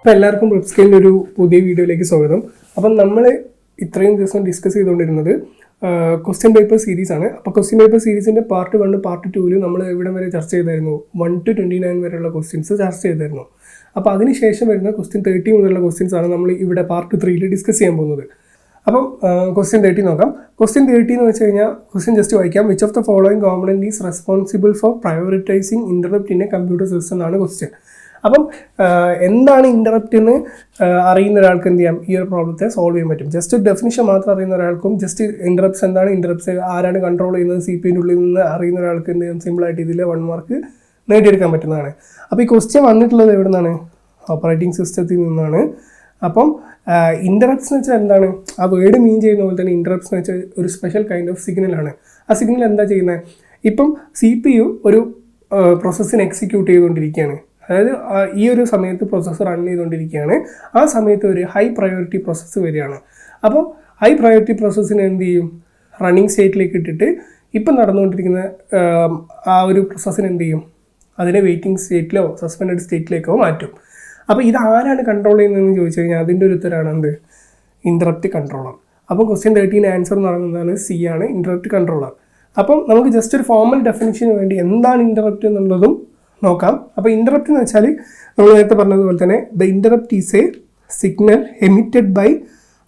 അപ്പോൾ എല്ലാവർക്കും വെബ്സ്കെയിലിന്റെ ഒരു പുതിയ വീഡിയോയിലേക്ക് സ്വാഗതം. അപ്പം നമ്മൾ ഇത്രയും ദിവസം ഡിസ്കസ് ചെയ്തുകൊണ്ടിരുന്നത് ക്വസ്റ്റ്യൻ പേപ്പർ സീരീസ് ആണ്. അപ്പോൾ ക്വസ്റ്റ്യൻ പേപ്പർ സീരീസിന്റെ പാർട്ട് വൺ പാർട്ട് ടൂവിൽ നമ്മൾ ഇവിടെ വരെ ചർച്ച ചെയ്തായിരുന്നു. വൺ ടു ട്വന്റി നയൻ വരെയുള്ള ക്വസ്റ്റ്യൻസ് ചർച്ച ചെയ്തായിരുന്നു. അപ്പോൾ അതിനുശേഷം വരുന്ന ക്വസ്റ്റ്യൻ തേർട്ടി മുതലുള്ള ക്വസ്റ്റ്യൻസ് ആണ് നമ്മൾ ഇവിടെ പാർട്ട് ത്രീയിൽ ഡിസ്കസ് ചെയ്യാൻ പോകുന്നത്. അപ്പം ക്വസ്റ്റ്യൻ തേർട്ടി നോക്കാം. ക്വസ്റ്റ്യൻ തേർട്ടി എന്ന് വെച്ച് കഴിഞ്ഞാൽ ക്വസ്റ്റ്യൻ ജസ്റ്റ് വായിക്കാം. Which of the following component is responsible for prioritising internet in a computer system എന്നാണ് ക്വസ്റ്റ്യൻ അപ്പം എന്താണ് ഇന്ററപ്റ്റ് എന്ന് അറിയുന്ന ഒരാൾക്ക് എന്ത് ചെയ്യാം? ഈ ഒരു പ്രോബ്ലത്തെ സോൾവ് ചെയ്യാൻ പറ്റും. ജസ്റ്റ് ഡെഫിനിഷൻ മാത്രം അറിയുന്ന ഒരാൾക്കും ജസ്റ്റ് ഇന്ററപ്റ്റ്സ് എന്താണ്? ഇന്ററപ്റ്റ്സ് ആരാണ് കൺട്രോൾ ചെയ്യുന്നത്? സി പി ഉള്ളിൽ നിന്ന് അറിയുന്ന ഒരാൾക്ക് എന്ത് ചെയ്യാം? സിമ്പിളായിട്ട് ഇതിൽ വൺ മാർക്ക് നേടിയെടുക്കാൻ പറ്റുന്നതാണ്. അപ്പോൾ ഈ ക്വസ്റ്റ്യൻ വന്നിട്ടുള്ളത് എവിടെ നിന്നാണ് ഓപ്പറേറ്റിംഗ് സിസ്റ്റത്തിൽ നിന്നാണ്. അപ്പം ഇന്ററപ്റ്റ്സ് എന്ന് വെച്ചാൽ എന്താണ്? ആ വേർഡ് മീൻ ചെയ്യുന്ന പോലെ തന്നെ ഇന്ററപ്റ്റ്സ് എന്ന് വെച്ചാൽ ഒരു സ്പെഷ്യൽ കൈൻഡ് ഓഫ് സിഗ്നലാണ് ആ സിഗ്നൽ എന്താ ചെയ്യുന്നത്? ഇപ്പം സി പി യു ഒരു പ്രോസസ്സിന് എക്സിക്യൂട്ട് ചെയ്തുകൊണ്ടിരിക്കുകയാണ്. അതായത് ഈ ഒരു സമയത്ത് പ്രോസസ്സ് റൺ ചെയ്തുകൊണ്ടിരിക്കുകയാണ് ആ സമയത്ത് ഒരു ഹൈ പ്രയോറിറ്റി പ്രോസസ്സ് വരികയാണ്. അപ്പോൾ ഹൈ പ്രയോറിറ്റി പ്രോസസ്സിനെ എന്ത് ചെയ്യും? റണ്ണിങ് സ്റ്റേറ്റിലേക്ക് ഇട്ടിട്ട് ഇപ്പം നടന്നുകൊണ്ടിരിക്കുന്ന ആം, ഒരു പ്രോസസ്സിന് എന്ത് ചെയ്യും? അതിനെ വെയിറ്റിംഗ് സ്റ്റേറ്റിലോ സസ്പെൻഡഡ് സ്റ്റേറ്റിലേക്കോ മാറ്റും. അപ്പോൾ ഇത് ആരാണ് കൺട്രോൾ ചെയ്യുന്നതെന്ന് ചോദിച്ചു കഴിഞ്ഞാൽ അതിന്റെ ഒരു ഉത്തരമാണ് എന്ത്? ഇന്ററപ്റ്റ് കൺട്രോളർ അപ്പോൾ ക്വസ്റ്റ്യൻ തേർട്ടീൻ ആൻസർ എന്ന് പറയുന്നതാണ് സി ആണ് ഇന്റർപ്റ്റ് കൺട്രോളർ അപ്പം നമുക്ക് ജസ്റ്റ് ഒരു ഫോർമൽ ഡെഫിനിഷന് വേണ്ടി എന്താണ് ഇന്റർപ്റ്റ് എന്നുള്ളതും നോക്കാം. അപ്പോൾ ഇന്റർപ്റ്റ് എന്ന് വെച്ചാൽ നമ്മൾ നേരത്തെ പറഞ്ഞതുപോലെ തന്നെ the interrupt is a signal emitted by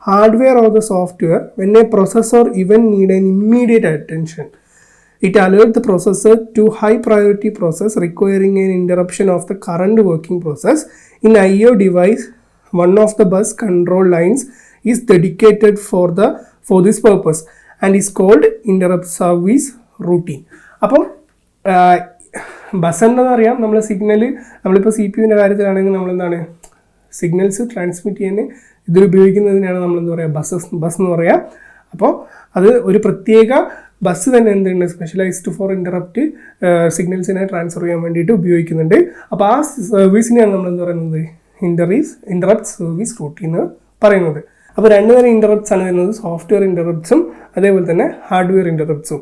hardware or the software when a processor even need an immediate attention it alert the processor to high priority process requiring an interruption of the current working process in I O device one of the bus control lines is dedicated for the for this purpose and is called interrupt service routine അപ്പം bus എന്താണെന്ന് അറിയാം നമ്മൾ signal നമ്മളിപ്പോൾ C P യുവിന്റെ കാര്യത്തിലാണെങ്കിൽ നമ്മളെന്താണ് signals transmit ചെയ്യാൻ നമ്മൾ എന്താ പറയുക ബസ്സസ് ബസ് എന്ന് പറയുക അപ്പോൾ അത് ഒരു പ്രത്യേക ബസ് തന്നെ എന്തുണ്ട് സ്പെഷ്യലൈസ്ഡ് ഫോർ ഇന്ററപ്റ്റ് സിഗ്നൽസിനെ ട്രാൻസ്ഫർ ചെയ്യാൻ വേണ്ടിയിട്ട് ഉപയോഗിക്കുന്നുണ്ട്. അപ്പോൾ ആ സർവീസിനെയാണ് നമ്മൾ എന്താ പറയുന്നത് ഇന്ററീസ് ഇന്ററപ്റ്റ് സർവീസ് റൂട്ടീൻ എന്ന് പറയുന്നത്. അപ്പോൾ രണ്ട് തരം ഇന്ററപ്റ്റ്സ് ആണ് വരുന്നത് സോഫ്റ്റ്വെയർ ഇന്ററപ്റ്റ്സും അതേപോലെ തന്നെ ഹാർഡ്വെയർ ഇന്ററപ്റ്റ്സും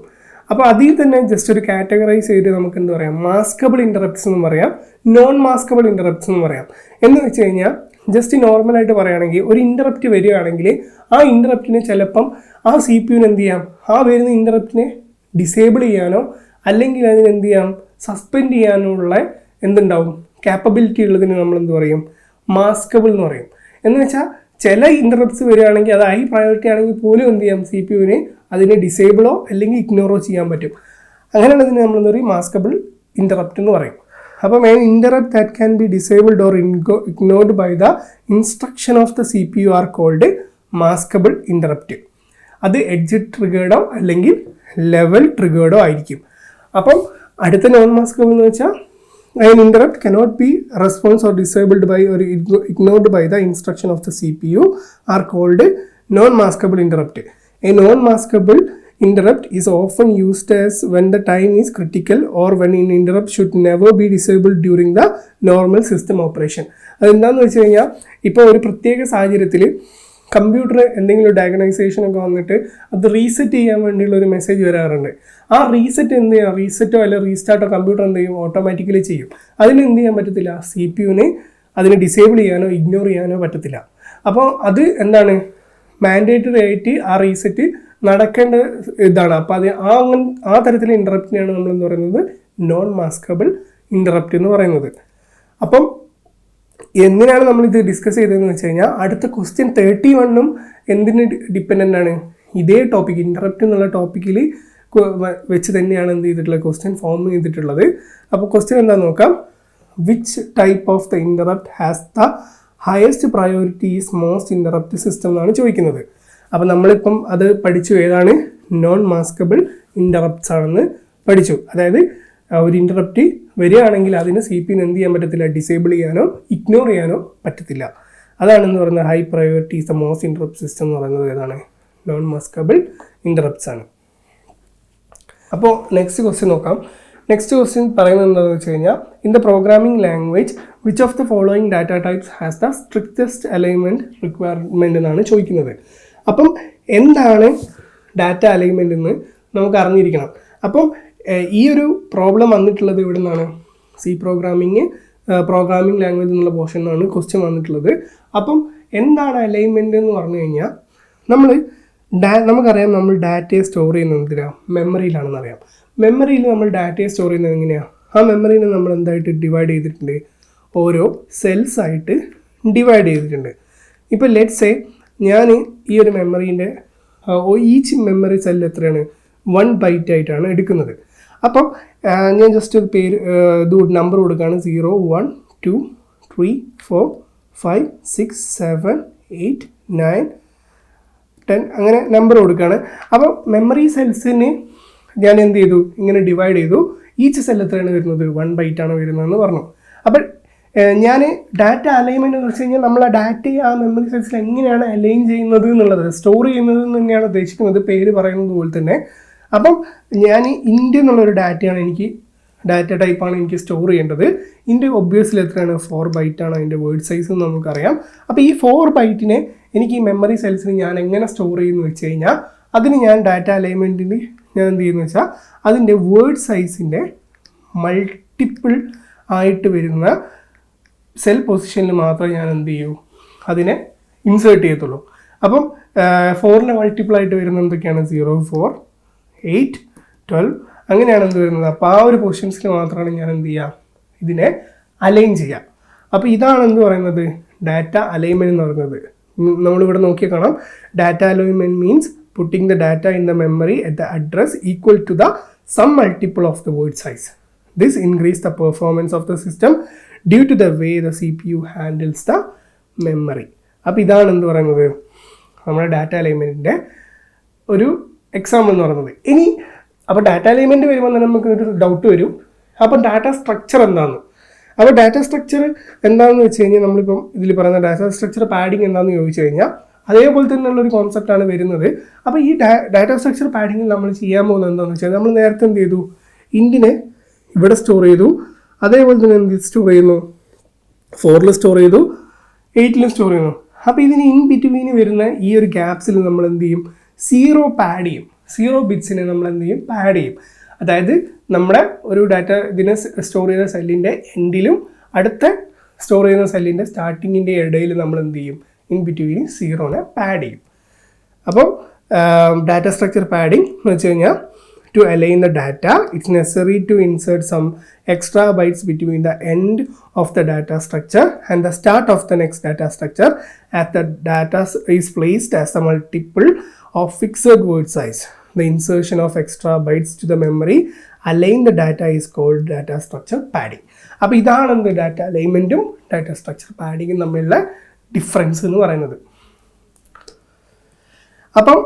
അപ്പോൾ അതിൽ തന്നെ ജസ്റ്റ് ഒരു കാറ്റഗറൈസ് ചെയ്ത് നമുക്ക് എന്താ പറയാം? മാസ്കബിൾ ഇന്ററപ്റ്റ്സ് എന്ന് പറയാം. നോൺ മാസ്കബിൾ ഇന്ററപ്റ്റ്സ് എന്ന് പറയാം. എന്ന് വെച്ച് കഴിഞ്ഞാൽ ജസ്റ്റ് നോർമലായിട്ട് പറയുകയാണെങ്കിൽ ഒരു ഇന്ററപ്റ്റ് വരികയാണെങ്കിൽ ആ ഇന്ററപ്റ്റിനെ ചിലപ്പം ആ സി പി യുവിന് എന്ത് ചെയ്യാം? ആ വരുന്ന ഇന്ററപ്റ്റിനെ ഡിസേബിൾ ചെയ്യാനോ അല്ലെങ്കിൽ അതിന് എന്ത് ചെയ്യാം? സസ്പെൻഡ് ചെയ്യാനോ ഉള്ള എന്തുണ്ടാവും? കാപ്പബിലിറ്റി ഉള്ളതിന് നമ്മൾ എന്ത് പറയും? മാസ്കബിൾ എന്ന് പറയും. എന്ന് വെച്ചാൽ ചില ഇന്ററപ്റ്റ്സ് വരികയാണെങ്കിൽ അത് ഹൈ പ്രയോറിറ്റി ആണെങ്കിൽ പോലും എന്ത് ചെയ്യാം? സി പി യുവിന് അതിനെ ഡിസേബിളോ അല്ലെങ്കിൽ ഇഗ്നോറോ ചെയ്യാൻ പറ്റും. അങ്ങനെയുള്ളതിന് നമ്മൾ എന്താ പറയുക മാസ്കബിൾ ഇന്ററപ്റ്റ് എന്ന് പറയും. അപ്പം a interrupt that can be disabled or ഇൻഗോ ignored by the instruction of the C P U are called maskable interrupt അത് എഡ്ജിറ്റ് ട്രിഗേഡോ അല്ലെങ്കിൽ ലെവൽ ട്രിഗേഡോ ആയിരിക്കും. അപ്പം അടുത്ത നോൺ മാസ്കബിൾ എന്ന് വെച്ചാൽ a interrupt cannot be response or disabled by ഒരു ignored by the instruction of the C P U are called non maskable interrupt A non-maskable interrupt is often used as when the time is critical or when an interrupt should never be disabled during the normal system operation. അതെന്താണെന്ന് വെച്ച് കഴിഞ്ഞാൽ ഇപ്പോൾ ഒരു പ്രത്യേക സാഹചര്യത്തിൽ computer എന്തെങ്കിലും ഡയഗ്നൈസേഷൻ ഒക്കെ വന്നിട്ട് അത് റീസെറ്റ് ചെയ്യാൻ വേണ്ടിയുള്ള ഒരു മെസ്സേജ് വരാറുണ്ട്. ആ റീസെറ്റ് എന്ത് ചെയ്യാം റീസെറ്റോ അല്ലെങ്കിൽ റീസ്റ്റാർട്ടോ കമ്പ്യൂട്ടർ എന്ത് ചെയ്യും? ഓട്ടോമാറ്റിക്കലി ചെയ്യും. അതിന് എന്ത് ചെയ്യാൻ പറ്റത്തില്ല? സി പി യുവിനെ അതിനെ ഡിസേബിൾ ചെയ്യാനോ ഇഗ്നോർ ചെയ്യാനോ പറ്റത്തില്ല. അപ്പോൾ അത് എന്താണ്? മാൻഡേറ്ററി ആയിട്ട് ആ റീസെറ്റ് നടക്കേണ്ട ഇതാണ്. അപ്പോൾ അത് ആ അങ്ങനെ ആ തരത്തിലെ ഇന്ററപ്റ്റിനെയാണ് നമ്മളെന്ന് പറയുന്നത്? നോൺ മാസ്കബിൾ ഇന്ററപ്റ്റ് എന്ന് പറയുന്നത്. അപ്പം എന്തിനാണ് നമ്മൾ ഇത് ഡിസ്കസ് ചെയ്തതെന്ന് വെച്ച് കഴിഞ്ഞാൽ അടുത്ത ക്വസ്റ്റ്യൻ തേർട്ടി വണ്ണും എന്തിന് ഡിപ്പെൻഡന്റ് ആണ്? ഇതേ ടോപ്പിക് ഇന്ററപ്റ്റ് എന്നുള്ള ടോപ്പിക്കിൽ വെച്ച് തന്നെയാണ് എന്ത് ചെയ്തിട്ടുള്ളത് ക്വസ്റ്റ്യൻ ഫോം ചെയ്തിട്ടുള്ളത്. അപ്പോൾ ക്വസ്റ്റ്യൻ എന്താണെന്ന് നോക്കാം. Which type of the interrupt has the highest priority is most interrupt system എന്നാണ് ചോദിക്കുന്നത്. അപ്പോൾ നമ്മളിപ്പം അത് പഠിച്ചു ഏതാണ്? നോൺ മാസ്കബിൾ ഇന്ററപ്റ്റ്സ് ആണെന്ന് പഠിച്ചു. അതായത് ഒരു ഇന്ററപ്റ്റ് വരികയാണെങ്കിൽ അതിന് സി പി എന്ത് ചെയ്യാൻ പറ്റത്തില്ല? ഡിസേബിൾ ചെയ്യാനോ ഇഗ്നോർ ചെയ്യാനോ പറ്റത്തില്ല. അതാണെന്ന് പറയുന്നത് high priority is the most interrupt system എന്ന് പറയുന്നത് ഏതാണ്? നോൺ മാസ്കബിൾ ഇന്ററപ്റ്റ്സ് ആണ്. അപ്പോൾ നെക്സ്റ്റ് ക്വസ്റ്റ്യൻ നോക്കാം. നെക്സ്റ്റ് ക്വസ്റ്റ്യൻ പറയുന്നത് എന്താണെന്ന് വെച്ച് കഴിഞ്ഞാൽ in the programming language which of the following data types has the strictest alignment requirement എന്നാണ് ചോദിക്കുന്നത്. അപ്പം എന്താണ് ഡാറ്റ അലൈൻമെന്റ് എന്ന് നമുക്ക് അറിഞ്ഞിരിക്കണം. അപ്പം ഈ ഒരു പ്രോബ്ലം വന്നിട്ടുള്ളത് ഇവിടെ നിന്നാണ് സി പ്രോഗ്രാമിങ് പ്രോഗ്രാമിംഗ് ലാംഗ്വേജ് എന്നുള്ള പോർഷൻ എന്നാണ് ക്വസ്റ്റ്യൻ വന്നിട്ടുള്ളത്. അപ്പം എന്താണ് അലൈൻമെന്റ് എന്ന് പറഞ്ഞു കഴിഞ്ഞാൽ നമ്മൾ ഡാ നമുക്കറിയാം നമ്മൾ ഡാറ്റയെ സ്റ്റോർ ചെയ്യുന്നത് എന്തിനാണ് മെമ്മറിയിലാണെന്ന് അറിയാം മെമ്മറിയിൽ നമ്മൾ ഡാറ്റയെ സ്റ്റോർ ചെയ്യുന്നത് എങ്ങനെയാണ് ആ മെമ്മറീനെ നമ്മൾ എന്തായിട്ട് ഡിവൈഡ് ചെയ്തിട്ടുണ്ട്? ഓരോ സെൽസ് ആയിട്ട് ഡിവൈഡ് ചെയ്തിട്ടുണ്ട്. ഇപ്പോൾ ലെറ്റ്സ് സേ ഞാൻ ഈ ഒരു മെമ്മറീന്റെ ഈച്ച് മെമ്മറി സെൽ എത്രയാണ്? വൺ ബൈറ്റ് ആയിട്ടാണ് എടുക്കുന്നത്. അപ്പം ഞാൻ ജസ്റ്റ് ഒരു പേര് ഇത് നമ്പർ കൊടുക്കുകയാണ്. Zero one two three four five six seven eight nine ten അങ്ങനെ നമ്പർ കൊടുക്കുകയാണ്. അപ്പോൾ മെമ്മറി സെൽസിന് ഞാൻ എന്ത് ചെയ്തു? ഇങ്ങനെ ഡിവൈഡ് ചെയ്തു. ഈച്ച് സെൽ എത്രയാണ് വരുന്നത്? വൺ ബൈറ്റ് ആണ് വരുന്നതെന്ന് പറഞ്ഞു. അപ്പോൾ ഞാൻ ഡാറ്റ അലൈൻമെന്റ് എന്ന് വെച്ച് കഴിഞ്ഞാൽ നമ്മൾ ആ ഡാറ്റയെ ആ മെമ്മറി സെൽസിൽ എങ്ങനെയാണ് അലൈൻ ചെയ്യുന്നത് എന്നുള്ളത് സ്റ്റോർ ചെയ്യുന്നത് തന്നെയാണ് ഉദ്ദേശിക്കുന്നത് പേര് പറയുന്നത് പോലെ തന്നെ. അപ്പം ഞാൻ ഇൻഡ്യ എന്നുള്ളൊരു ഡാറ്റയാണ് എനിക്ക് ഡാറ്റ ടൈപ്പാണ് എനിക്ക് സ്റ്റോർ ചെയ്യേണ്ടത്. ഇതിന്റെ ഒബ്വിയസ്ലി എത്രയാണ്? ഫോർ ബൈറ്റ് ആണ് അതിന്റെ വേർഡ് സൈസ് എന്ന് നമുക്കറിയാം. അപ്പോൾ ഈ ഫോർ ബൈറ്റിനെ എനിക്ക് ഈ മെമ്മറി സെൽസിൽ ഞാൻ എങ്ങനെ സ്റ്റോർ ചെയ്യുന്നു വെച്ച് കഴിഞ്ഞാൽ അതിന് ഞാൻ ഡാറ്റ അലൈൻമെന്റിന് ഞാൻ എന്ത് ചെയ്യുന്നു വെച്ചാൽ അതിന്റെ വേർഡ് സൈസിന്റെ മൾട്ടിപ്പിൾ ആയിട്ട് വരുന്ന സെൽ പൊസിഷനിൽ മാത്രമേ ഞാൻ എന്ത് ചെയ്യൂ അതിനെ ഇൻസേർട്ട് ചെയ്യത്തുള്ളൂ. അപ്പം ഫോറിന്റെ മൾട്ടിപ്പിൾ ആയിട്ട് വരുന്ന എന്തൊക്കെയാണ്? സീറോ ഫോർ എയ്റ്റ് ട്വൽവ് അങ്ങനെയാണ് എന്ത് വരുന്നത്? അപ്പോൾ ആ ഒരു പൊസിഷൻസിൽ മാത്രമാണ് ഞാൻ എന്ത് ചെയ്യുക ഇതിനെ അലൈൻ ചെയ്യുക അപ്പോൾ ഇതാണ് എന്ത് പറയുന്നത്? ഡാറ്റ അലൈൻമെന്റ് എന്ന് പറയുന്നത്. നമ്മളിവിടെ നോക്കിയാൽ കാണാം. Data alignment means putting the data in the memory at the address equal to the sum multiple of the word size. This increased the performance of the system due to the way the CPU handles the memory. അപ്പോൾ ഇതാണ് എന്ത് പറയുന്നത് നമ്മുടെ data അലൈൻമെന്റിന്റെ ഒരു example എന്ന് പറയുന്നത് ഇനി അപ്പോൾ ഡാറ്റ അലൈൻമെന്റ് വരുമ്പോൾ തന്നെ നമുക്ക് ഒരു ഡൗട്ട് വരും അപ്പോൾ ഡാറ്റ സ്ട്രക്ചർ എന്താണ് അപ്പോൾ ഡാറ്റ സ്ട്രക്ചർ എന്താണെന്ന് വെച്ച് കഴിഞ്ഞാൽ നമ്മളിപ്പം ഇതിൽ പറയുന്ന ഡാറ്റ സ്ട്രക്ചർ പാഡിങ് എന്താണെന്ന് ചോദിച്ചു കഴിഞ്ഞാൽ അതേപോലെ തന്നെയുള്ള ഒരു കോൺസെപ്റ്റാണ് വരുന്നത്. അപ്പോൾ ഈ ഡാറ്റ സ്ട്രക്ചർ പാഡിങ്ങിൽ നമ്മൾ ചെയ്യാൻ പോകുന്നത് എന്താണെന്ന് വെച്ചാൽ നമ്മൾ നേരത്തെ എന്ത് ചെയ്തു? ഇൻഡിനെ ഇവിടെ സ്റ്റോർ ചെയ്തു. അതേപോലെ തന്നെ എന്ത് സ്റ്റോർ ചെയ്യുന്നു? ഫോറിൽ സ്റ്റോർ ചെയ്തു. എയ്റ്റിലും സ്റ്റോർ ചെയ്യുന്നു. അപ്പോൾ ഇതിന് ഇൻ ബിറ്റ്വീന് വരുന്ന ഈ ഒരു ഗ്യാപ്സിൽ നമ്മൾ എന്ത് ചെയ്യും? സീറോ പാഡ് ചെയ്യും. സീറോ ബിറ്റ്സിനെ നമ്മൾ എന്ത് ചെയ്യും? പാഡ് ചെയ്യും. അതായത് നമ്മുടെ ഒരു ഡാറ്റ ഇതിനെ സ്റ്റോർ ചെയ്യുന്ന സെല്ലിന്റെ എൻഡിലും അടുത്ത സ്റ്റോർ ചെയ്യുന്ന സെല്ലിന്റെ സ്റ്റാർട്ടിങ്ങിന്റെ ഇടയിൽ നമ്മൾ എന്ത് ചെയ്യും? ഇൻ ബിറ്റ്വീൻ സീറോനെ പാഡ് ചെയ്യും. അപ്പം ഡാറ്റ സ്ട്രക്ചർ പാഡിങ് എന്ന് വെച്ച് കഴിഞ്ഞാൽ to align the data it's necessary to insert some extra bytes between the end of the data structure and the start of the next data structure at the data is placed as a multiple of fixed word size the insertion of extra bytes to the memory align the data is called data structure padding. അപ്പോൾ ഇതാണ് എന്ത് data അലൈൻമെന്റും data structure പാഡിങ്ങും തമ്മിലുള്ള difference എന്ന് പറയുന്നത്. അപ്പം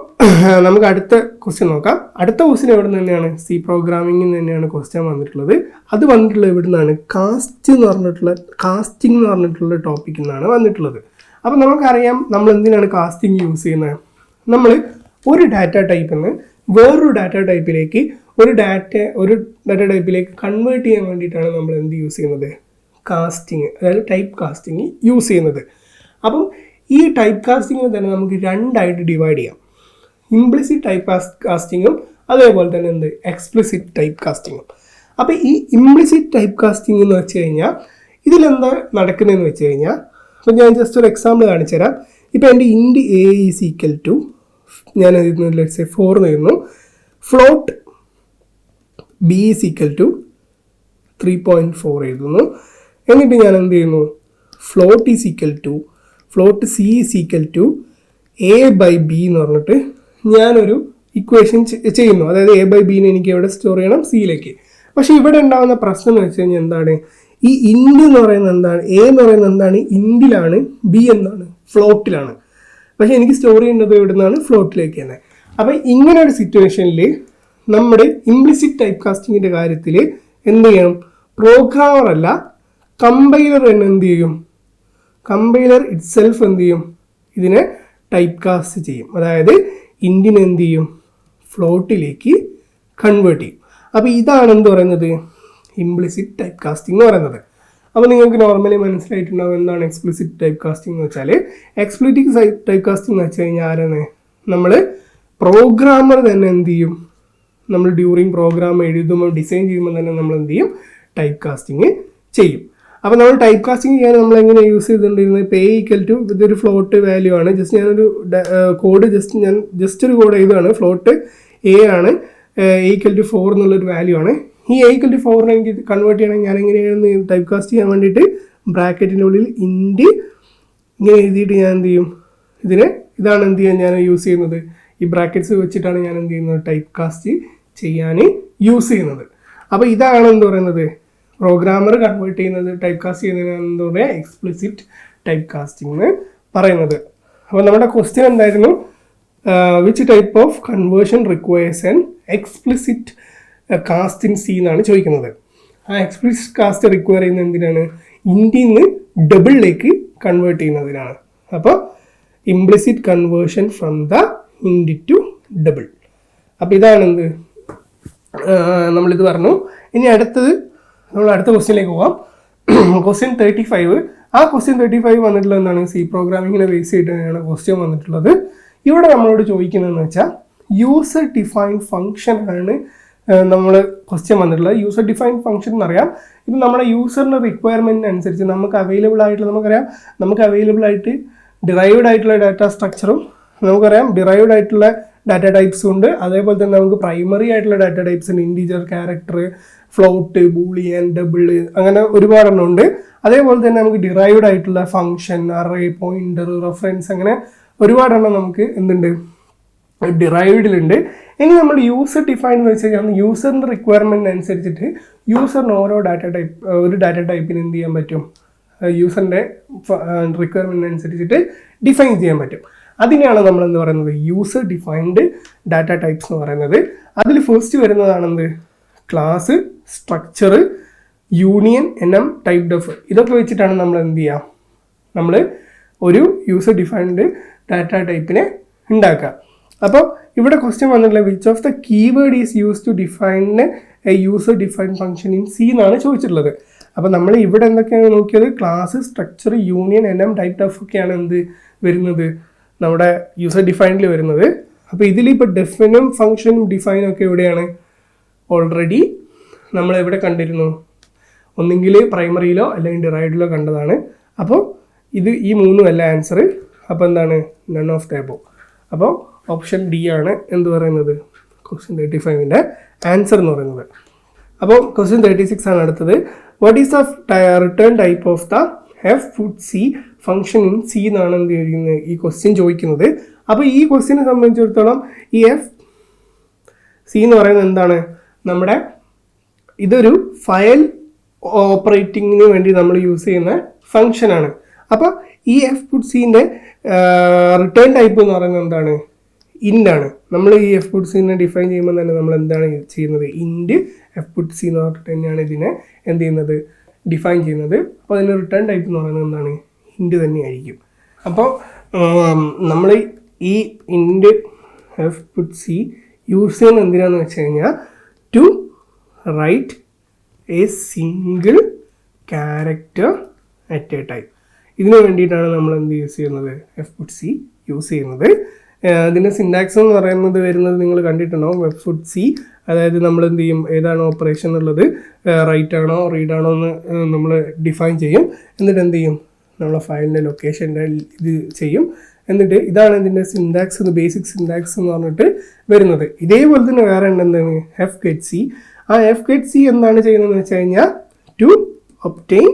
നമുക്ക് അടുത്ത ക്വസ്റ്റ്യൻ നോക്കാം. അടുത്ത ക്വസ്റ്റ്യൻ എവിടെ നിന്ന് തന്നെയാണ്? സി പ്രോഗ്രാമിംഗിൽ തന്നെയാണ് ക്വസ്റ്റ്യൻ വന്നിട്ടുള്ളത്. അത് വന്നിട്ടുള്ളത് എവിടെ നിന്നാണ്? കാസ്റ്റ് എന്ന് പറഞ്ഞിട്ടുള്ള കാസ്റ്റിംഗ് എന്ന് പറഞ്ഞിട്ടുള്ള ടോപ്പിക്കിൽ നിന്നാണ് വന്നിട്ടുള്ളത്. അപ്പം നമുക്കറിയാം നമ്മൾ എന്തിനാണ് കാസ്റ്റിംഗ് യൂസ് ചെയ്യുന്നത്. നമ്മൾ ഒരു ഡാറ്റ ടൈപ്പിൽ നിന്ന് വേറൊരു ഡാറ്റ ടൈപ്പിലേക്ക് ഒരു ഡാറ്റ ഒരു ഡാറ്റ ടൈപ്പിലേക്ക് കൺവേർട്ട് ചെയ്യാൻ വേണ്ടിയിട്ടാണ് നമ്മൾ എന്ത് യൂസ് ചെയ്യുന്നത്? കാസ്റ്റിംഗ് അതായത് ടൈപ്പ് കാസ്റ്റിംഗ് യൂസ് ചെയ്യുന്നത്. അപ്പം ഈ ടൈപ്പ് കാസ്റ്റിംഗിനെ തന്നെ നമുക്ക് രണ്ടായിട്ട് ഡിവൈഡ് ചെയ്യാം. ഇംപ്ലിസിറ്റ് ടൈപ്പ് കാസ്റ്റിങ്ങും അതേപോലെ തന്നെ എന്ത്? എക്സ്പ്ലിസിറ്റ് ടൈപ്പ് കാസ്റ്റിങ്ങും അപ്പോൾ ഈ ഇംപ്ലിസിറ്റ് ടൈപ്പ് കാസ്റ്റിംഗ് എന്ന് വെച്ച് കഴിഞ്ഞാൽ ഇതിലെന്താ നടക്കുന്നതെന്ന് വെച്ച് കഴിഞ്ഞാൽ അപ്പോൾ ഞാൻ ജസ്റ്റ് ഒരു എക്സാമ്പിൾ കാണിച്ചു തരാം. ഇപ്പോൾ എന്റെ int A is equal to ഞാൻ ലെറ്റ്സ് ഫോർ എഴുതുന്നു. Float B is equal to three point four എഴുതുന്നു. എന്നിട്ട് ഞാൻ എന്ത് ചെയ്യുന്നു? Float is equal to float C is equal to A by B എന്ന് പറഞ്ഞിട്ട് ഞാനൊരു ഇക്വേഷൻ ചെയ്യുന്നു. അതായത് എ ബൈ ബീനെ എനിക്ക് എവിടെ സ്റ്റോർ ചെയ്യണം? സിയിലേക്ക് പക്ഷേ ഇവിടെ ഉണ്ടാകുന്ന പ്രശ്നം എന്ന് വെച്ച് കഴിഞ്ഞാൽ എന്താണ്? ഈ ഇൻഡ് എന്ന് പറയുന്നത് എന്താണ്? എ എന്ന് പറയുന്നത് എന്താണ്? ഇൻഡിലാണ് ബി എന്നാണ് ഫ്ലോട്ടിലാണ് പക്ഷേ എനിക്ക് സ്റ്റോർ ചെയ്യേണ്ടത് എവിടെ നിന്നാണ് ഫ്ലോട്ടിലേക്ക് തന്നെ. അപ്പം ഇങ്ങനെ ഒരു സിറ്റുവേഷനിൽ നമ്മുടെ ഇംപ്ലിസിറ്റ് ടൈപ്പ് കാസ്റ്റിങ്ങിന്റെ കാര്യത്തിൽ എന്ത് ചെയ്യണം? പ്രോഗ്രാമർ അല്ല കമ്പൈലർ തന്നെ എന്ത് ചെയ്യും? കമ്പൈലർ ഇറ്റ് സെൽഫ് എന്ത് ചെയ്യും? ഇതിനെ ടൈപ്പ് കാസ്റ്റ് ചെയ്യും. അതായത് ഇന്ത്യൻ എന്ത് ചെയ്യും? ഫ്ലോട്ടിലേക്ക് കൺവേർട്ട് ചെയ്യും. അപ്പോൾ ഇതാണ് എന്ത് പറയുന്നത്? ഇംപ്ലിസിറ്റ് ടൈപ്പ് കാസ്റ്റിംഗ് എന്ന് പറയുന്നത്. അപ്പോൾ നിങ്ങൾക്ക് നോർമലി മനസ്സിലായിട്ടുണ്ടാവും എന്താണ് എക്സ്പ്ലിസിറ്റ് ടൈപ്പ് കാസ്റ്റിംഗ് എന്ന് വെച്ചാൽ എക്സ്പ്ലിറ്റിക് ടൈപ്പ് കാസ്റ്റിംഗ് എന്ന് വെച്ച് കഴിഞ്ഞാൽ ആരാണ്? നമ്മൾ പ്രോഗ്രാമർ തന്നെ എന്ത് ചെയ്യും? നമ്മൾ ഡ്യൂറിങ് പ്രോഗ്രാം എഴുതുമ്പോൾ ഡിസൈൻ ചെയ്യുമ്പോൾ തന്നെ നമ്മൾ എന്ത് ചെയ്യും? ടൈപ്പ് കാസ്റ്റിംഗ് ചെയ്യും. അപ്പോൾ നമ്മൾ ടൈപ്പ് കാസ്റ്റിംഗ് ചെയ്യാൻ നമ്മൾ എങ്ങനെ യൂസ് ചെയ്തിട്ടുണ്ടിരുന്നത് പേ ഈക്വൽ ടു ഇതൊരു ഫ്ലോട്ട് വാല്യൂ ആണ്. ജസ്റ്റ് ഞാനൊരു കോഡ് ജസ്റ്റ് ഞാൻ ജസ്റ്റ് ഒരു കോഡ് എഴുതുകയാണ്. ഫ്ലോട്ട് എ ആണ്. ഈക്വൽ ടു ഫോർ എന്നുള്ളൊരു വാല്യൂ ആണ്. ഈ ഈക്വൽ ടു ഫോറിനെ എനിക്ക് കൺവേർട്ട് ചെയ്യണമെങ്കിൽ ഞാൻ എങ്ങനെയാണ് ടൈപ്പ് കാസ്റ്റ് ചെയ്യാൻ വേണ്ടിയിട്ട് ബ്രാക്കറ്റിന്റെ ഉള്ളിൽ ഇൻഡ് ഇങ്ങനെ എഴുതിയിട്ട് ഞാൻ എന്ത് ചെയ്യും? ഇതിന് ഇതാണ് എന്ത് ചെയ്യാൻ ഞാൻ യൂസ് ചെയ്യുന്നത്. ഈ ബ്രാക്കറ്റ്സ് വെച്ചിട്ടാണ് ഞാൻ എന്ത് ചെയ്യുന്നത്? ടൈപ്പ് കാസ്റ്റ് ചെയ്യാൻ യൂസ് ചെയ്യുന്നത്. അപ്പോൾ ഇതാണ് എന്ത് പറയുന്നത്? പ്രോഗ്രാമർ കൺവേർട്ട് ചെയ്യുന്നത് ടൈപ്പ് കാസ്റ്റ് ചെയ്യുന്നതിന് എന്താ പറയുക എക്സ്പ്ലിസിറ്റ് ടൈപ്പ് കാസ്റ്റിംഗ് എന്ന് പറയുന്നത്. അപ്പോൾ നമ്മുടെ ക്വസ്റ്റ്യൻ എന്തായിരുന്നു? Which type of conversion requires an explicit casting in C എന്നാണ് ചോദിക്കുന്നത്. ആ എക്സ്പ്ലിസിറ്റ് കാസ്റ്റ് റിക്വയർ ചെയ്യുന്നത് എന്തിനാണ്? ഇന്ത്യയിൽ നിന്ന് ഡബിളിലേക്ക് കൺവേർട്ട് ചെയ്യുന്നതിനാണ്. അപ്പോൾ implicit conversion from the int to double അപ്പോൾ ഇതാണ് എന്ത് ആഹ് നമ്മളിത് പറഞ്ഞു. ഇനി അടുത്തത് നമ്മൾ അടുത്ത ക്വസ്റ്റ്യനിലേക്ക് പോകാം ക്വസ്റ്റ്യൻ തേർട്ടി ഫൈവ് ആ ക്വസ്റ്റ്യൻ തേർട്ടി ഫൈവ് വന്നിട്ടുള്ളത് എന്താണ്? സി പ്രോഗ്രാമിങ്ങിനെ ബേസ് ചെയ്തിട്ടാണ് ക്വസ്റ്റ്യൻ വന്നിട്ടുള്ളത്. ഇവിടെ നമ്മളോട് ചോദിക്കുന്നതെന്ന് വെച്ചാൽ യൂസർ ഡിഫൈൻ ഫംഗ്ഷൻ ആണ് നമ്മൾ ക്വസ്റ്റ്യൻ വന്നിട്ടുള്ളത്. യൂസർ ഡിഫൈൻ ഫംഗ്ഷൻ എന്നറിയാം. ഇപ്പം നമ്മുടെ യൂസറിന്റെ റിക്വയർമെന്റിന് അനുസരിച്ച് നമുക്ക് അവൈലബിൾ ആയിട്ടുള്ള നമുക്കറിയാം നമുക്ക് അവൈലബിൾ ആയിട്ട് ഡിറൈവ്ഡ് ആയിട്ടുള്ള ഡാറ്റ സ്ട്രക്ചറും നമുക്കറിയാം ഡിറൈവ്ഡ് ആയിട്ടുള്ള ഡാറ്റ ടൈപ്സും ഉണ്ട്. അതേപോലെ തന്നെ നമുക്ക് പ്രൈമറി ആയിട്ടുള്ള ഡാറ്റ ടൈപ്സ് ഉണ്ട്. Integer character float Boolean double അങ്ങനെ ഒരുപാടെണ്ണം ഉണ്ട്. അതേപോലെ തന്നെ നമുക്ക് ഡിറൈവ്ഡ് ആയിട്ടുള്ള ഫംഗ്ഷൻ അറേ പോയിന്റർ റെഫറൻസ് അങ്ങനെ ഒരുപാടെണ്ണം നമുക്ക് എന്തുണ്ട്? ഡിറൈവ്ഡിലുണ്ട് ഇനി നമ്മൾ യൂസർ ഡിഫൈൻ എന്ന് വെച്ച് കഴിഞ്ഞാൽ യൂസറിന്റെ റിക്വയർമെന്റ് അനുസരിച്ചിട്ട് യൂസറിന് ഓരോ ഡാറ്റ ടൈപ്പ് ഒരു ഡാറ്റ ടൈപ്പിന് എന്ത് ചെയ്യാൻ പറ്റും? യൂസറിന്റെ റിക്വയർമെന്റ് അനുസരിച്ചിട്ട് ഡിഫൈൻ ചെയ്യാൻ പറ്റും. അതിനെയാണ് നമ്മൾ എന്ന് പറയുന്നത്? യൂസർ ഡിഫൈൻഡ് ഡാറ്റ ടൈപ്സ് എന്ന് പറയുന്നത്. അതിൽ first വരുന്നതാണെന്ത്? Class structure union enum typedef ഇതൊക്കെ വെച്ചിട്ടാണ് നമ്മൾ എന്ത് ചെയ്യുക നമ്മൾ ഒരു യൂസർ ഡിഫൈൻഡ് ഡാറ്റ ടൈപ്പിനെ ഉണ്ടാക്കുക. അപ്പോൾ ഇവിടെ ക്വസ്റ്റ്യൻ വന്നിട്ടുള്ള which of the keyword is use to define a user define function in C എന്നാണ് ചോദിച്ചിട്ടുള്ളത്. അപ്പോൾ നമ്മൾ ഇവിടെ എന്തൊക്കെയാണ് നോക്കിയത്? Class structure union enum typedef ഒക്കെയാണ് എന്ത് വരുന്നത്? നമ്മുടെ യൂസർ ഡിഫൈനിൽ വരുന്നത്. അപ്പോൾ ഇതിലിപ്പോൾ ഡെഫിനും ഫങ്ഷനും ഡിഫൈനും ഒക്കെ എവിടെയാണ്? ഓൾറെഡി നമ്മൾ എവിടെ കണ്ടിരുന്നു? ഒന്നെങ്കിൽ പ്രൈമറിയിലോ അല്ലെങ്കിൽ ഡിറൈഡിലോ കണ്ടതാണ്. അപ്പോൾ ഇത് ഈ മൂന്നും അല്ല ആൻസർ അപ്പോൾ എന്താണ്? നൺ ഓഫ് ദ അപ്പോൾ ഓപ്ഷൻ ഡി ആണ് എന്ത് പറയുന്നത്? ക്വസ്റ്റ്യൻ തേർട്ടി ഫൈവിന്റെ ആൻസർ എന്ന് പറയുന്നത്. അപ്പോൾ ക്വസ്റ്റ്യൻ തേർട്ടി സിക്സ് ആണ് അടുത്തത്. What is the return type of the fputc function in C എന്നാണ് എന്ത് ചെയ്യുന്നത് ഈ ക്വസ്റ്റ്യൻ ചോദിക്കുന്നത്. അപ്പോൾ ഈ ക്വസ്റ്റ്യനെ സംബന്ധിച്ചിടത്തോളം ഈ എഫ് സി എന്ന് പറയുന്നത് എന്താണ്? നമ്മുടെ ഇതൊരു ഫയൽ ഓപ്പറേറ്റിങ്ങിന് വേണ്ടി നമ്മൾ യൂസ് ചെയ്യുന്ന ഫംഗ്ഷനാണ് അപ്പോൾ ഈ എഫ് പുട്ട് സീന്റെ റിട്ടേൺ ടൈപ്പ് എന്ന് പറയുന്നത് എന്താണ്? ഇന്റ് ആണ്. നമ്മൾ ഈ എഫ് പുട്ട് സീനെ ഡിഫൈൻ ചെയ്യുമ്പോൾ തന്നെ നമ്മൾ എന്താണ് ചെയ്യുന്നത്? ഇൻഡ് എഫ് പുട്ട് സി എന്ന് പറഞ്ഞിട്ട് തന്നെയാണ് ഇതിനെ എന്ത് ചെയ്യുന്നത്? ഡിഫൈൻ ചെയ്യുന്നത്. അപ്പോൾ അതിന്റെ റിട്ടേൺ ടൈപ്പ് എന്ന് പറയുന്നത് എന്താണ്? ഇൻഡ് തന്നെയായിരിക്കും. അപ്പോൾ നമ്മൾ ഈ ഇൻഡ് എഫ് പുട്ട് സി യൂസ് ചെയ്യുന്ന എന്തിനാന്ന് വെച്ച് കഴിഞ്ഞാൽ to write a single character at a time ഇതിനു വേണ്ടിയിട്ടാണ് നമ്മൾ എന്ത് യൂസ് ചെയ്യുന്നത്? എഫ് പുട്ട് സി യൂസ് ചെയ്യുന്നത്. ഇതിന്റെ സിൻഡാക്സ് എന്ന് പറയുന്നത് വരുന്നത് നിങ്ങൾ കണ്ടിട്ടുണ്ടോ? എഫ് ഫുഡ് സി അതായത് നമ്മൾ എന്ത് ചെയ്യും? ഏതാണ് ഓപ്പറേഷൻ ഉള്ളത്? റൈറ്റ് ആണോ റീഡ് ആണോ എന്ന് നമ്മൾ ഡിഫൈൻ ചെയ്യും. എന്നിട്ട് എന്ത് ചെയ്യും? നമ്മളെ ഫയലിന്റെ ലൊക്കേഷന്റെ ഇത് ചെയ്യും. എന്നിട്ട് ഇതാണ് ഇതിന്റെ സിൻഡാക്സ് എന്ന് ബേസിക് സിൻഡാക്സ് എന്ന് പറഞ്ഞിട്ട് വരുന്നത്. ഇതേപോലെ തന്നെ വേറെ എന്താണ് എഫ് ഗെറ്റ് സി ആ എഫ് ഗെറ്റ് സി എന്താണ് ചെയ്യുന്നതെന്ന് വെച്ച് കഴിഞ്ഞാൽ to obtain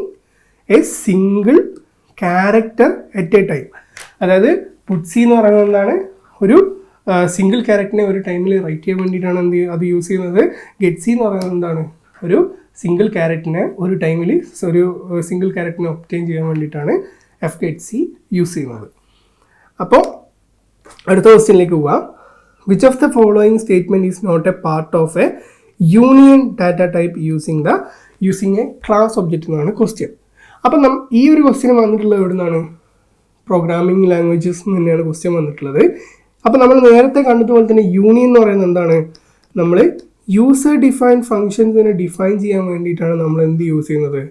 a single character at a time അതായത് പുട്സി എന്ന് പറയുന്നത് എന്താണ് ഒരു സിംഗിൾ ക്യാരക്ടറിനെ ഒരു ടൈമിൽ റൈറ്റ് ചെയ്യാൻ വേണ്ടിയിട്ടാണ് എന്ത് അത് യൂസ് ചെയ്യുന്നത്. ഗെറ്റ്സി എന്ന് പറയുന്നത് എന്താണ്? ഒരു സിംഗിൾ ക്യാരറ്റിനെ ഒരു ടൈമിൽ ഒരു സിംഗിൾ ക്യാരറ്റിനെ ഒപ്റ്റെയിൻ ചെയ്യാൻ വേണ്ടിയിട്ടാണ് എഫ് ഗെറ്റ് സി യൂസ് ചെയ്യുന്നത്. അപ്പോൾ അടുത്ത ക്വസ്റ്റ്യനിലേക്ക് പോവാം. Which of the following statement is not a part of a union data type using the using a class object എന്നാണ് ക്വസ്റ്റ്യൻ അപ്പം നം ഈ ഒരു ക്വസ്റ്റ്യൻ വന്നിട്ടുള്ളത് എവിടെ നിന്നാണ് പ്രോഗ്രാമിംഗ് ലാംഗ്വേജസ് തന്നെയാണ് ക്വസ്റ്റ്യൻ വന്നിട്ടുള്ളത്. അപ്പോൾ നമ്മൾ നേരത്തെ കണ്ടതുപോലെ തന്നെ യൂണിയൻ എന്ന് പറയുന്നത് എന്താണ്? നമ്മൾ യൂസർ ഡിഫൈൻ ഫങ്ഷൻസിനെ ഡിഫൈൻ ചെയ്യാൻ വേണ്ടിയിട്ടാണ് നമ്മൾ എന്ത് യൂസ് ചെയ്യുന്നത്?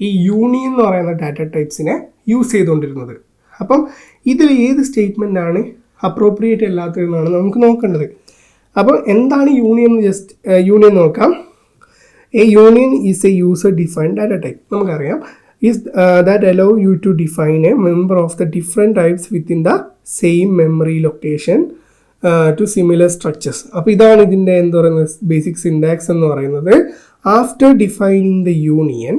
ഈ യൂണിയൻ എന്ന് പറയുന്ന ഡാറ്റ ടൈപ്സിനെ യൂസ് ചെയ്തുകൊണ്ടിരുന്നത്. അപ്പം ഇതിൽ ഏത് സ്റ്റേറ്റ്മെന്റ് ആണ് അപ്രോപ്രിയേറ്റ് അല്ലാത്തതെന്നാണ് നമുക്ക് നോക്കേണ്ടത്. അപ്പോൾ എന്താണ് യൂണിയൻ ജസ്റ്റ് യൂണിയൻ നോക്കാം. A union is a user define data type നമുക്കറിയാം. Is that allow you to define a member of the different types within the same memory location. To similar structures അപ്പോൾ ഇതാണ് ഇതിന്റെ എന്താ പറയുന്നത്? Basic syntax എന്ന് പറയുന്നത്. After defining the union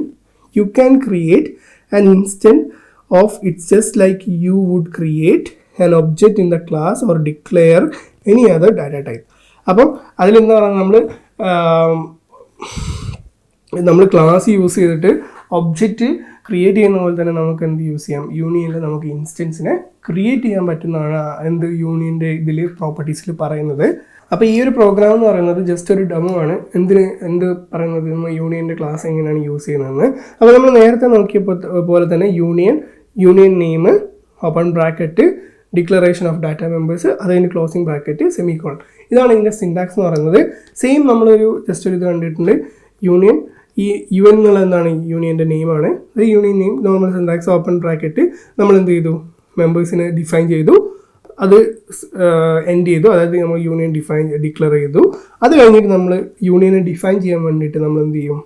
you can create an instant of its just like you would create an object in the class or declare any other data type അപ്പം അതിലെന്താ പറയുക? നമ്മൾ നമ്മൾ ക്ലാസ് യൂസ് ചെയ്തിട്ട് object create ചെയ്യുന്ന പോലെ തന്നെ നമുക്ക് എന്ത് യൂസ് ചെയ്യാം? യൂണിയനിൽ നമുക്ക് ഇൻസ്റ്റൻസിനെ ക്രിയേറ്റ് ചെയ്യാൻ പറ്റുന്നതാണ് എന്ത് യൂണിയന്റെ ഇതിൽ പ്രോപ്പർട്ടീസിൽ പറയുന്നത്. അപ്പോൾ ഈ ഒരു പ്രോഗ്രാം എന്ന് പറയുന്നത് ജസ്റ്റ് ഒരു ഡെമോ ആണ്. എന്തിന് എന്ത് പറയുന്നത്? നമ്മൾ യൂണിയന്റെ ക്ലാസ് എങ്ങനെയാണ് യൂസ് ചെയ്യുന്നതെന്ന്. അപ്പോൾ നമ്മൾ നേരത്തെ നോക്കിയപ്പോൾ പോലെ തന്നെ union union name open bracket declaration of data members അതിന് ക്ലോസിംഗ് ബ്രാക്കറ്റ് സെമിക്കോൺ ഇതാണ് ഇതിന്റെ സിൻഡാക്സ് എന്ന് പറയുന്നത്. സെയിം നമ്മളൊരു ജസ്റ്റ് ഒരു ഇത് കണ്ടിട്ടുണ്ട്. യൂണിയൻ ഈ യു എൻ എന്നുള്ള എന്താണ് യൂണിയന്റെ നെയിമാണ്. അത് union name normal syntax open bracket നമ്മൾ എന്ത് ചെയ്തു? മെമ്പേഴ്സിനെ ഡിഫൈൻ ചെയ്തു. അത് എൻഡ് ചെയ്തു. അതായത് നമ്മൾ യൂണിയൻ ഡിഫൈൻ ഡിക്ലെയർ ചെയ്തു. അത് കഴിഞ്ഞിട്ട് നമ്മൾ യൂണിയനെ ഡിഫൈൻ ചെയ്യാൻ വേണ്ടിയിട്ട് നമ്മൾ എന്ത് ചെയ്യും?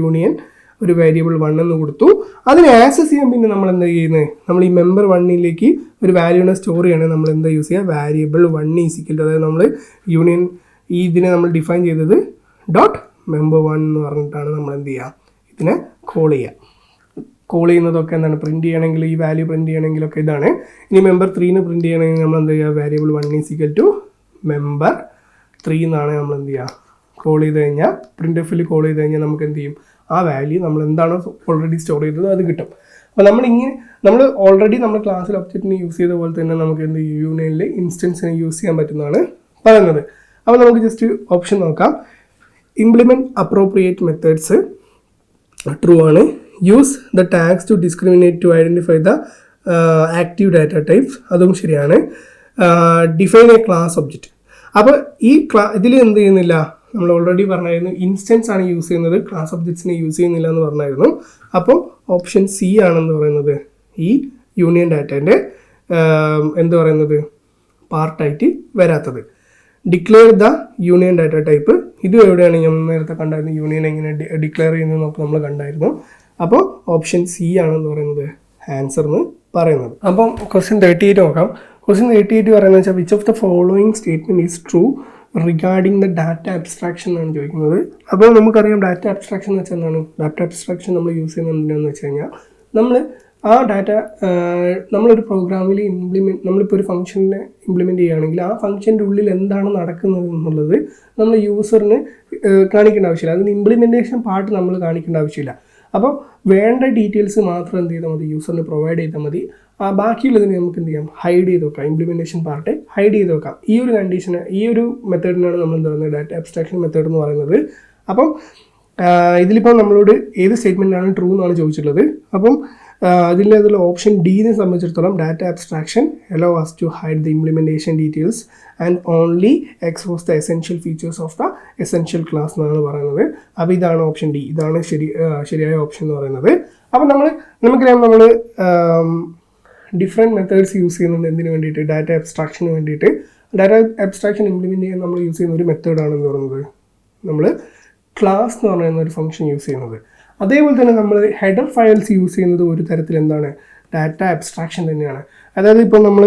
യൂണിയൻ ഒരു വേരിയബിൾ വൺ എന്ന് കൊടുത്തു. അതിനെ ആക്സസ് ചെയ്യാൻ പിന്നെ നമ്മൾ എന്താ ചെയ്യുന്നത് നമ്മൾ ഈ മെമ്പർ വണ്ണിലേക്ക് ഒരു വാല്യൂനെ സ്റ്റോർ ചെയ്യണേ. നമ്മൾ എന്താ യൂസ് ചെയ്യുക? വാരിയബിൾ വൺ ഈസിക്കൽ അതായത് നമ്മൾ യൂണിയൻ ഈ ഇതിനെ നമ്മൾ ഡിഫൈൻ ചെയ്തത് ഡോട്ട് മെമ്പർ വൺ എന്ന് പറഞ്ഞിട്ടാണ് നമ്മൾ എന്ത് ചെയ്യുക? ഇതിനെ കോൾ ചെയ്യുക. കോൾ ചെയ്യുന്നതൊക്കെ എന്താണ്? പ്രിന്റ് ചെയ്യണമെങ്കിൽ ഈ വാല്യൂ പ്രിന്റ് ചെയ്യണമെങ്കിലൊക്കെ ഇതാണ്. ഇനി മെമ്പർ ത്രീന്ന് പ്രിന്റ് ചെയ്യണമെങ്കിൽ നമ്മൾ എന്ത് ചെയ്യുക? Variable one is equal to member three എന്നാണ് നമ്മൾ എന്ത് ചെയ്യുക? കോൾ ചെയ്ത് കഴിഞ്ഞാൽ പ്രിന്റ് എഫിൽ കോൾ ചെയ്ത് കഴിഞ്ഞാൽ നമുക്ക് എന്ത് ചെയ്യും? ആ വാല്യൂ നമ്മൾ എന്താണോ ഓൾറെഡി സ്റ്റോർ ചെയ്തത് അത് കിട്ടും. അപ്പോൾ നമ്മൾ ഇങ്ങനെ നമ്മൾ ഓൾറെഡി നമ്മൾ ക്ലാസ്സിൽ ഒബ്ജക്റ്റിന് യൂസ് ചെയ്ത പോലെ തന്നെ നമുക്ക് എന്ത് യൂണിയനിൽ ഇൻസ്റ്റൻസിനെ യൂസ് ചെയ്യാൻ പറ്റുന്നതാണ് പറയുന്നത്. അപ്പോൾ നമുക്ക് ജസ്റ്റ് ഓപ്ഷൻ നോക്കാം. ഇംപ്ലിമെന്റ് അപ്രോപ്രിയേറ്റ് മെത്തേഡ്സ് ട്രൂ ആണ്. Use the tags to discriminate to identify the active data types അതും ശരിയാണ്. ഡിഫൈൻ എ ക്ലാസ് ഒബ്ജക്റ്റ് അപ്പോൾ ഈ ക്ലാ ഇതിൽ എന്ത് ചെയ്യുന്നില്ല? നമ്മൾ ഓൾറെഡി പറഞ്ഞായിരുന്നു ഇൻസ്റ്റൻസ് ആണ് യൂസ് ചെയ്യുന്നത് ക്ലാസ് ഒബ്ജക്ട്സിനെ യൂസ് ചെയ്യുന്നില്ല എന്ന് പറഞ്ഞായിരുന്നു. അപ്പോൾ ഓപ്ഷൻ സി ആണെന്ന് പറയുന്നത് ഈ യൂണിയൻ ഡാറ്റേന്റെ എന്ത് പറയുന്നത്? പാർട്ടായിട്ട് വരാത്തത്. Declare the union data type ഇതും എവിടെയാണ്? ഞാൻ നേരത്തെ കണ്ടായിരുന്നു യൂണിയൻ എങ്ങനെ ഡിക്ലെയർ ചെയ്യുന്നത് നമുക്ക് നമ്മൾ കണ്ടായിരുന്നു. അപ്പോൾ ഓപ്ഷൻ സി ആണെന്ന് പറയുന്നത് ആൻസർ എന്ന് പറയുന്നത്. അപ്പം ക്വസ്റ്റ്യൻ തേർട്ടി എയ്റ്റ് നോക്കാം. ക്വസ്റ്റ്യൻ തേർട്ടി എയ്റ്റ് പറയുന്നത് വെച്ചാൽ which of the following statement is true regarding the data abstraction എന്നാണ് ചോദിക്കുന്നത്. അപ്പോൾ നമുക്കറിയാം ഡാറ്റ അബ്സ്ട്രാക്ഷൻ എന്ന് വെച്ചാൽ എന്താണ്? ഡാറ്റ അബ്സ്ട്രാക്ഷൻ നമ്മൾ യൂസ് ചെയ്യുന്നത് എന്തിനാണെന്ന് വെച്ച് കഴിഞ്ഞാൽ നമ്മൾ ആ ഡാറ്റ നമ്മളൊരു പ്രോഗ്രാമിൽ ഇംപ്ലിമെന്റ് നമ്മളിപ്പോൾ ഒരു ഫംഗ്ഷനെ ഇംപ്ലിമെന്റ് ചെയ്യുകയാണെങ്കിൽ ആ ഫംഗ്ഷന്റെ ഉള്ളിൽ എന്താണ് നടക്കുന്നത് എന്നുള്ളത് നമ്മൾ യൂസറിന് കാണിക്കേണ്ട ആവശ്യമില്ല. അതിന് ഇംപ്ലിമെന്റേഷൻ പാർട്ട് നമ്മൾ കാണിക്കേണ്ട ആവശ്യമില്ല. അപ്പോൾ വേണ്ട ഡീറ്റെയിൽസ് മാത്രം എന്ത് ചെയ്താൽ മതി യൂസറിന് പ്രൊവൈഡ് ചെയ്താൽ മതി. ആ ബാക്കിയുള്ളതിന് നമുക്ക് എന്ത് ചെയ്യാം? ഹൈഡ് ചെയ്ത് വെക്കാം. ഇംപ്ലിമെന്റേഷൻ പാർട്ട് ഹൈഡ് ചെയ്ത് വെക്കാം. ഈ ഒരു കണ്ടീഷന് ഈ ഒരു മെത്തേഡിനാണ് നമ്മൾ എന്ത് പറയുന്നത്? ഡാറ്റ അബ്സ്ട്രാക്ഷൻ മെത്തേഡ് എന്ന് പറയുന്നത്. അപ്പം ഇതിലിപ്പോൾ നമ്മളോട് ഏത് സ്റ്റേറ്റ്മെന്റാണ് ട്രൂ എന്നാണ് ചോദിച്ചിട്ടുള്ളത്. അപ്പം അതിൽ ഓപ്ഷൻ ഡിനെ സംബന്ധിച്ചിടത്തോളം data abstraction allow us to hide the implementation details and only expose the essential features of the essential class എന്നാണ് പറയുന്നത്. അപ്പോൾ ഇതാണ് ഓപ്ഷൻ ഡി ഇതാണ് ശരി ശരിയായ ഓപ്ഷൻ എന്ന് പറയുന്നത്. അപ്പോൾ നമ്മൾ നമുക്കറിയാം നമ്മൾ ഡിഫറെന്റ് മെത്തേഡ്സ് യൂസ് ചെയ്യുന്നുണ്ട് എന്തിനു വേണ്ടിയിട്ട്? ഡാറ്റ അബ്സ്ട്രാക്ഷന് വേണ്ടിയിട്ട്. ഡാറ്റ അബ്സ്ട്രാക്ഷൻ ഇംപ്ലിമെന്റ് ചെയ്യാൻ നമ്മൾ യൂസ് ചെയ്യുന്ന ഒരു മെത്തേഡാണെന്ന് പറയുന്നത്. നമ്മൾ ക്ലാസ് എന്ന് പറയുന്ന ഒരു ഫംഗ്ഷൻ യൂസ് ചെയ്യുന്നത്. അതേപോലെ തന്നെ നമ്മൾ ഹെഡർ ഫയൽസ് യൂസ് ചെയ്യുന്നത് ഒരു തരത്തിൽ എന്താണ് ഡാറ്റ അബ്സ്ട്രാക്ഷൻ തന്നെയാണ്. അതായത് ഇപ്പോൾ നമ്മൾ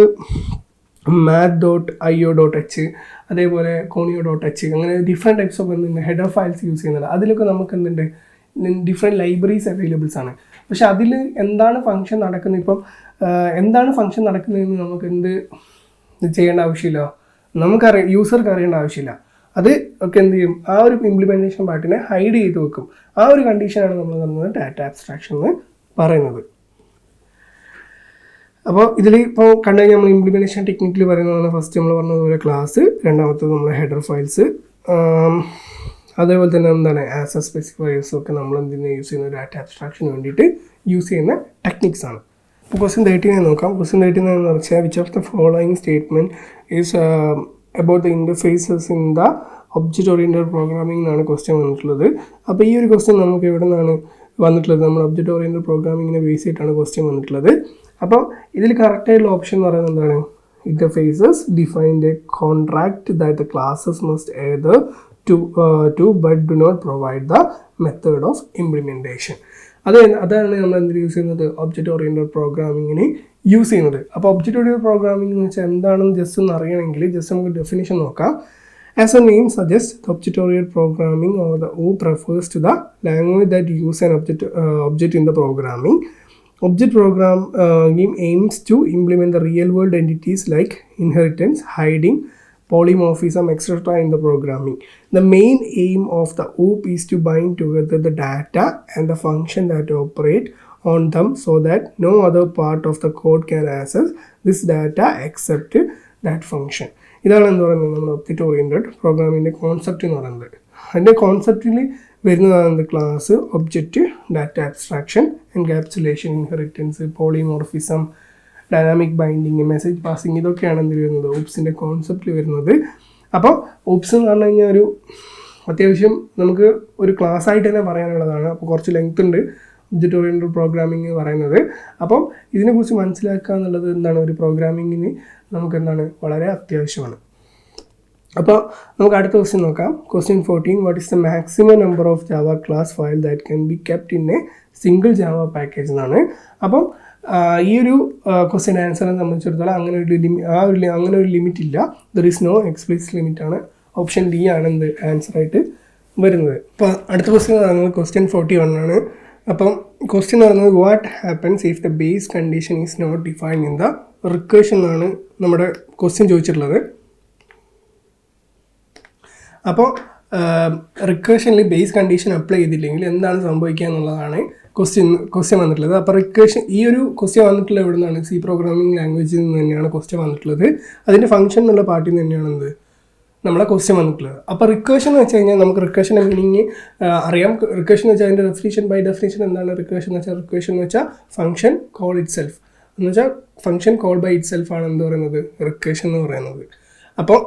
math dot I O dot H അതേപോലെ കോണിയോ ഡോട്ട് എച്ച് അങ്ങനെ ഡിഫറെന്റ് ടൈപ്സ് ഓഫ് എന്തുണ്ട്? ഹെഡർ ഫയൽസ് യൂസ് ചെയ്യുന്നത്. അതിലൊക്കെ നമുക്ക് എന്തുണ്ട് ഡിഫറെന്റ് ലൈബ്രറീസ് അവൈലബിൾസ് ആണ്. പക്ഷെ അതിൽ എന്താണ് ഫംഗ്ഷൻ നടക്കുന്നത്? ഇപ്പം എന്താണ് ഫംഗ്ഷൻ നടക്കുന്നതെന്ന് നമുക്ക് എന്ത് ചെയ്യേണ്ട ആവശ്യമില്ല. നമുക്കറിയാം യൂസർക്ക് അറിയേണ്ട ആവശ്യമില്ല. അത് ഒക്കെ എന്ത് ചെയ്യും? ആ ഒരു ഇംപ്ലിമെന്റേഷൻ പാർട്ടിനെ ഹൈഡ് ചെയ്ത് വെക്കും. ആ ഒരു കണ്ടീഷനാണ് നമ്മൾ പറയുന്നത് ഡാറ്റ ആബ്സ്ട്രാക്ഷൻ എന്ന് പറയുന്നത്. അപ്പോൾ ഇതിൽ ഇപ്പോൾ കണ്ടു കഴിഞ്ഞാൽ നമ്മൾ ഇംപ്ലിമെന്റേഷൻ ടെക്നിക്കിൽ പറയുന്നതാണ് ഫസ്റ്റ് നമ്മൾ പറഞ്ഞതുപോലെ ക്ലാസ് രണ്ടാമത്തത് നമ്മൾ ഹെഡർ ഫയൽസ് അതേപോലെ തന്നെ എന്താണ് ആസ് എ സ്പെസിഫയേഴ്സും ഒക്കെ നമ്മൾ എന്തിനാണ് യൂസ് ചെയ്യുന്ന ഡാറ്റ ആബ്സ്ട്രാക്ഷന് വേണ്ടിയിട്ട് യൂസ് ചെയ്യുന്ന ടെക്നിക്സ് ആണ്. ഇപ്പോൾ ക്വസ്റ്റ്യൻ തേർട്ടീനെ നോക്കാം. ക്വസ്റ്റ്യൻ തേർട്ടീൻ എന്ന് വെച്ചാൽ which of the following statement is about the interfaces in the object oriented programming എന്നാണ് ക്വസ്റ്റ്യൻ വന്നിട്ടുള്ളത്. അപ്പോൾ ഈ ഒരു ക്വസ്റ്റ്യൻ നമുക്ക് എവിടെ നിന്നാണ് വന്നിട്ടുള്ളത്? നമ്മൾ ഒബ്ജക്റ്റ് ഓറിയന്റഡ് പ്രോഗ്രാമിങ്ങിനെ ബേസ് ചെയ്തിട്ടാണ് ക്വസ്റ്റ്യൻ വന്നിട്ടുള്ളത്. അപ്പോൾ ഇതിൽ കറക്റ്റായിട്ടുള്ള ഓപ്ഷൻ എന്ന് പറയുന്നത് എന്താണ്? Interfaces defined a contract that the classes must either to to but do not provide the method of implementation അത് അതാണ് നമ്മൾ എന്ത് യൂസ് ചെയ്യുന്നത്? ഒബ്ജക്റ്റ് ഓറിയന്റഡ് പ്രോഗ്രാമിങ്ങിന് യൂസ് ചെയ്യുന്നത്. അപ്പോൾ ഒബ്ജക്റ്റ് ഓറിയന്റഡ് പ്രോഗ്രാമിംഗ് എന്ന് വെച്ചാൽ എന്താണെന്ന് ജസ്റ്റ് ഒന്ന് അറിയണമെങ്കിൽ ജസ്റ്റ് നമുക്ക് ഡെഫിനേഷൻ നോക്കാം. As the name suggests, the object-oriented programming or the OOP refers to the language that use an object uh, object in the programming. Object programming aims to implement the real-world entities like inheritance, hiding, polymorphism, etc. in the programming. The main aim of the OOP is to bind together the data and the function that operate on them so that no other part of the code can access this data except that function. ഇതാണ് എന്ന് പറയുന്നത് നമ്മൾ object oriented പ്രോഗ്രാമിന്റെ concept എന്ന് പറയുന്നത്. അതിന്റെ കോൺസെപ്റ്റിൽ വരുന്നതാണ് class object data abstraction encapsulation inheritance polymorphism dynamic binding message passing ഇതൊക്കെയാണ് എന്ത് വരുന്നത്? ഓപ്സിന്റെ കോൺസെപ്റ്റിൽ വരുന്നത്. അപ്പോൾ ഓപ്സ് എന്ന് പറഞ്ഞു കഴിഞ്ഞാൽ ഒരു അത്യാവശ്യം നമുക്ക് ഒരു ക്ലാസ് ആയിട്ട് തന്നെ പറയാനുള്ളതാണ്. അപ്പോൾ കുറച്ച് ലെങ്ത് ഉണ്ട് ഒബ്ജക്റ്റ് ഓറിയന്റഡ് പ്രോഗ്രാമിംഗ് പറയുന്നത്. അപ്പം ഇതിനെക്കുറിച്ച് മനസ്സിലാക്കുക എന്നുള്ളത് എന്താണ്? ഒരു പ്രോഗ്രാമിങ്ങിന് നമുക്ക് എന്താണ് വളരെ അത്യാവശ്യമാണ്. അപ്പോൾ നമുക്ക് അടുത്ത ക്വസ്റ്റ്യൻ നോക്കാം. Question fourteen what is the maximum number of Java class file that can be kept in a single Java package എന്നാണ്. അപ്പം ഈ ഒരു ക്വസ്റ്റ്യൻ ആൻസറിനെ സംബന്ധിച്ചിടത്തോളം അങ്ങനെ ഒരു ലിമി ആ ഒരു അങ്ങനെ ഒരു ലിമിറ്റ് ഇല്ല. There is no explicit limit ആണ്. ഓപ്ഷൻ ഡി ആണ് എന്ത്? ആൻസർ ആയിട്ട് വരുന്നത്. അപ്പോൾ അടുത്ത ക്വസ്റ്റ്യൻ ക്വസ്റ്റ്യൻ ഫോർട്ടി വൺ ആണ്. അപ്പം ക്വസ്റ്റ്യൻ എന്ന് പറയുന്നത് what happens if the base condition is not define in the recursion എന്നാണ് നമ്മുടെ ക്വസ്റ്റ്യൻ ചോദിച്ചിട്ടുള്ളത്. അപ്പോൾ റിക്കേഷനിൽ ബേസ് കണ്ടീഷൻ അപ്ലൈ ചെയ്തില്ലെങ്കിൽ എന്താണ് സംഭവിക്കുക എന്നുള്ളതാണ് ക്വസ്റ്റ്യൻ ക്വസ്റ്റ്യൻ വന്നിട്ടുള്ളത്. അപ്പോൾ റിക്കേഷൻ ഈ ഒരു ക്വസ്റ്റ്യൻ വന്നിട്ടുള്ളത് എവിടെ നിന്നാണ് സി പ്രോഗ്രാമിംഗ് ലാംഗ്വേജിൽ നിന്ന് തന്നെയാണ് ക്വസ്റ്റ്യൻ വന്നിട്ടുള്ളത്. അതിന്റെ ഫംഗ്ഷൻ എന്നുള്ള പാർട്ടിൽ നിന്ന് തന്നെയാണ് എന്ത് നമ്മളെ ക്വസ്റ്റ്യൻ വന്നിട്ടുള്ളത്. അപ്പോൾ റിക്കേഷൻ എന്ന് വെച്ച് കഴിഞ്ഞാൽ നമുക്ക് റിക്കേഷന്റെ മീനിങ് അറിയാം. റിക്കേഷൻ എന്ന് വെച്ചാൽ അതിന്റെ ഡെഫിനേഷൻ ബൈ ഡെഫിനേഷൻ എന്താണ് റിക്കേഷൻ എന്ന് വെച്ചാൽ റിക്കേഷൻ എന്ന് വെച്ചാൽ ഫംഗ്ഷൻ കോൾ ഇറ്റ് സെൽഫ് എന്ന് വെച്ചാൽ function call by itself ആണ് എന്ത് പറയുന്നത്. റിക്കേഷൻ എന്ന് പറയുന്നത്. അപ്പോൾ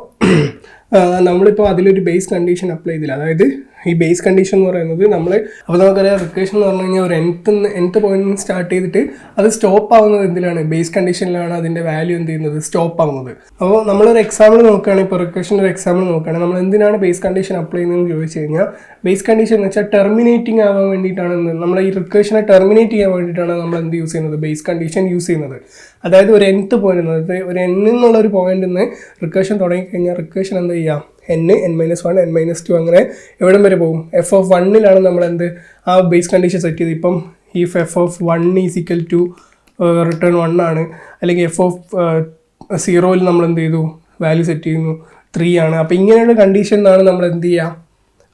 നമ്മളിപ്പോൾ അതിലൊരു ബേസ് കണ്ടീഷൻ അപ്ലൈ ചെയ്തില്ല. അതായത് ഈ ബേസ് കണ്ടീഷൻ എന്ന് പറയുന്നത് നമ്മൾ അപ്പോൾ നമുക്കറിയാം റിക്കേഷൻ എന്ന് പറഞ്ഞു കഴിഞ്ഞാൽ ഒരു എൻത്ത് എൻത്ത് പോയിന്റ് സ്റ്റാർട്ട് ചെയ്തിട്ട് അത് സ്റ്റോപ്പ് ആവുന്നത് എന്തിലാണ്? ബേസ് കണ്ടീഷനിലാണ് അതിന്റെ വാല്യൂ എന്ത് ചെയ്യുന്നത്? സ്റ്റോപ്പ് ആവുന്നത്. അപ്പോൾ നമ്മളൊരു എക്സാമ്പിൾ നോക്കുകയാണെങ്കിൽ ഇപ്പോൾ റിക്കേഷന്റെ ഒരു എക്സാമ്പിൾ നോക്കുകയാണെങ്കിൽ നമ്മൾ എന്തിനാണ് ബേസ് കണ്ടീഷൻ അപ്ലൈ ചെയ്യുന്നതെന്ന് ചോദിച്ചു കഴിഞ്ഞാൽ ബേസ് കണ്ടീഷൻ എന്ന് വെച്ചാൽ ടെർമിനേറ്റിംഗ് ആവാൻ വേണ്ടിയിട്ടാണ് നമ്മൾ ഈ റിക്കേഷനെ ടെർമിനേറ്റ് ചെയ്യാൻ വേണ്ടിയിട്ടാണ് നമ്മൾ എന്ത് യൂസ് ചെയ്യുന്നത്? ബേസ് കണ്ടീഷൻ യൂസ് ചെയ്യുന്നത്. അതായത് ഒരു എൻത്ത് പോയിന്റ് അതായത് ഒരു എൻ എന്നുള്ള ഒരു പോയിന്റിൽ നിന്ന് റിക്കേഷൻ തുടങ്ങിക്കഴിഞ്ഞാൽ റിക്കേഷൻ എന്ത് ചെയ്യാം? N N minus one N minus two അങ്ങനെ എവിടം വരെ പോകും? എഫ് ഓഫ് വണ്ണിലാണ് നമ്മൾ എന്ത് ആ ബേസ് കണ്ടീഷൻ സെറ്റ് ചെയ്ത് ഇപ്പം if F of one is equal to return one ആണ്. അല്ലെങ്കിൽ എഫ് ഓഫ് സീറോയിൽ നമ്മൾ എന്ത് ചെയ്തു? വാല്യൂ സെറ്റ് ചെയ്യുന്നു. ത്രീ ആണ്. അപ്പോൾ ഇങ്ങനെയുള്ള കണ്ടീഷനിലാണ് നമ്മൾ എന്ത് ചെയ്യുക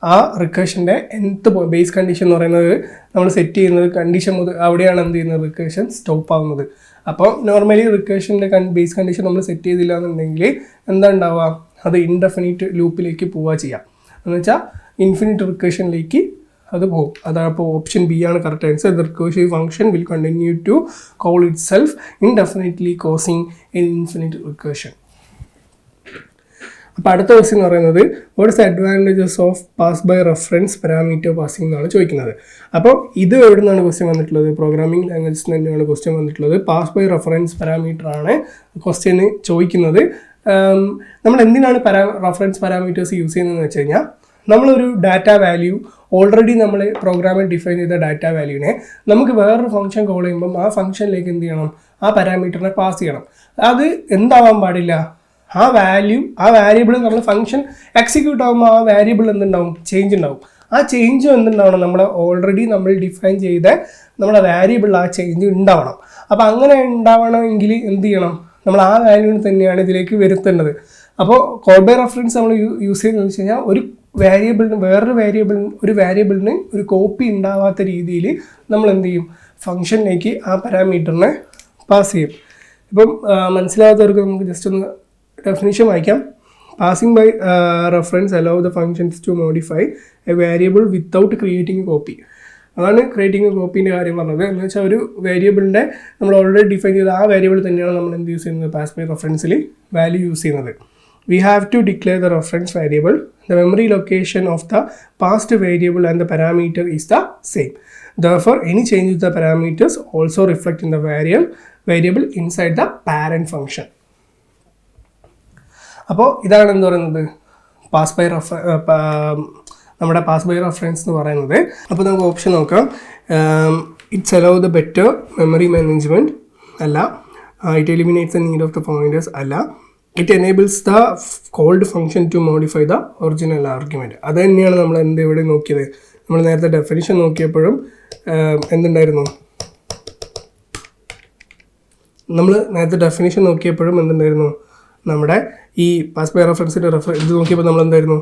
ആ റിക്കേഷന്റെ എന്ത് ബേസ് കണ്ടീഷൻ എന്ന് പറയുന്നത് നമ്മൾ സെറ്റ് ചെയ്യുന്നത് കണ്ടീഷൻ മുതൽ അവിടെയാണ് എന്ത് ചെയ്യുന്നത്? റിക്കേഷൻ സ്റ്റോപ്പ് ആവുന്നത്. അപ്പോൾ നോർമലി റിക്കേഷന്റെ ബേസ് കണ്ടീഷൻ നമ്മൾ സെറ്റ് ചെയ്തില്ല എന്നുണ്ടെങ്കിൽ എന്താ ഉണ്ടാവുക? അത് ഇൻഡെഫിനിറ്റ് ലൂപ്പിലേക്ക് പോവുക ചെയ്യാം. എന്ന് വെച്ചാൽ ഇൻഫിനിറ്റ് റിക്കേഷനിലേക്ക് അത് പോകും. അതാണ് അപ്പോൾ ഓപ്ഷൻ ബി ആണ് correct answer the recursion function will continue to call itself indefinitely causing an infinite recursion അപ്പോൾ അടുത്ത ക്വസ്റ്റ്യൻ എന്ന് പറയുന്നത് what's advantages of pass by reference parameter passing എന്നാണ് ചോദിക്കുന്നത്. അപ്പോൾ ഇത് എവിടെ നിന്നാണ് ക്വസ്റ്റ്യൻ വന്നിട്ടുള്ളത് പ്രോഗ്രാമിംഗ് ലാംഗ്വേജസ് തന്നെയാണ് ക്വസ്റ്റ്യൻ വന്നിട്ടുള്ളത്. പാസ് ബൈ റെഫറൻസ് പാരാമീറ്റർ ആണ് ക്വസ്റ്റ്യന് ചോദിക്കുന്നത്. നമ്മൾ എന്തിനാണ് പാരാ റഫറൻസ് പാരാമീറ്റേഴ്സ് യൂസ് ചെയ്യുന്നതെന്ന് വെച്ച് കഴിഞ്ഞാൽ നമ്മളൊരു ഡാറ്റ വാല്യൂ ഓൾറെഡി നമ്മൾ പ്രോഗ്രാമിൽ ഡിഫൈൻ ചെയ്ത ഡാറ്റ വാല്യൂവിനെ നമുക്ക് വേറൊരു ഫംഗ്ഷൻ കോൾ ചെയ്യുമ്പം ആ ഫംഗ്ഷനിലേക്ക് എന്ത് ചെയ്യണം? ആ പാരാമീറ്ററിനെ പാസ് ചെയ്യണം. അത് എന്താവാൻ പാടില്ല? ആ വാല്യൂ ആ വാരിയബിൾ നമ്മൾ ഫംഗ്ഷൻ എക്സിക്യൂട്ട് ആകുമ്പോൾ ആ വാരിയബിൾ എന്തുണ്ടാവും? ചേഞ്ച് ഉണ്ടാവും. ആ ചേഞ്ച് എന്തുണ്ടാവണം നമ്മൾ ഓൾറെഡി നമ്മൾ ഡിഫൈൻ ചെയ്ത നമ്മുടെ വാരിയബിൾ ആ ചേഞ്ച് ഉണ്ടാവണം. അപ്പോൾ അങ്ങനെ ഉണ്ടാവണമെങ്കിൽ എന്ത് ചെയ്യണം? നമ്മൾ ആ വാല്യൂവിന് തന്നെയാണ് ഇതിലേക്ക് വരുത്തേണ്ടത്. അപ്പോൾ കോൾ ബൈ റെഫറൻസ് നമ്മൾ യൂസ് ചെയ്യുന്നത് വെച്ച് കഴിഞ്ഞാൽ ഒരു വേരിയബിളിന് വേറൊരു വേരിയബിളിന് ഒരു വേരിയബിളിന് ഒരു കോപ്പി ഉണ്ടാവാത്ത രീതിയിൽ നമ്മൾ എന്ത് ചെയ്യും? ഫംഗ്ഷനിലേക്ക് ആ പാരാമീറ്ററിനെ പാസ് ചെയ്യും. ഇപ്പം മനസ്സിലാകാത്തവർക്ക് നമുക്ക് ജസ്റ്റ് ഒന്ന് ഡെഫിനിഷൻ വായിക്കാം. Passing by reference allow the functions to modify a variable without creating copy അതാണ് ക്രിയേറ്റിംഗ് കോപ്പിന്റെ കാര്യം പറഞ്ഞത്. എന്ന് വെച്ചാൽ ഒരു വേരിയബിളിന്റെ നമ്മൾ ഓൾറെഡി ഡിഫൈൻ ചെയ്ത ആ വേരിയബിൾ തന്നെയാണ് നമ്മൾ എന്ത് യൂസ് ചെയ്യുന്നത്? പാസ് ബൈ റഫറൻസിൽ വാല്യൂ യൂസ് ചെയ്യുന്നത്. We have to declare the reference variable the memory location of the past variable and the parameter is the same the for any change the parameters also reflect in the വേരിയൽ variable inside the parent function അപ്പോൾ ഇതാണ് എന്ത് പറയുന്നത്? Pass by ref നമ്മുടെ pass by reference എന്ന് പറയുന്നത്. അപ്പോൾ നമുക്ക് option നോക്കാം. It's allow the better memory management അല്ല. It eliminates the need of the pointers അല്ല. It enables the called function to modify the original argument അത് തന്നെയാണ് നമ്മൾ എന്ത് ഇവിടെ നോക്കിയത്. നമ്മൾ നേരത്തെ ഡെഫിനിഷൻ നോക്കിയപ്പോഴും ആം, എന്തുണ്ടായിരുന്നു? നമ്മൾ നേരത്തെ ഡെഫിനിഷൻ നോക്കിയപ്പോഴും എന്തുണ്ടായിരുന്നു? നമ്മുടെ ഈ പാസ് ബൈ റെഫറൻസിന്റെ റെഫർ ഇത് നോക്കിയപ്പോൾ നമ്മൾ എന്തായിരുന്നു?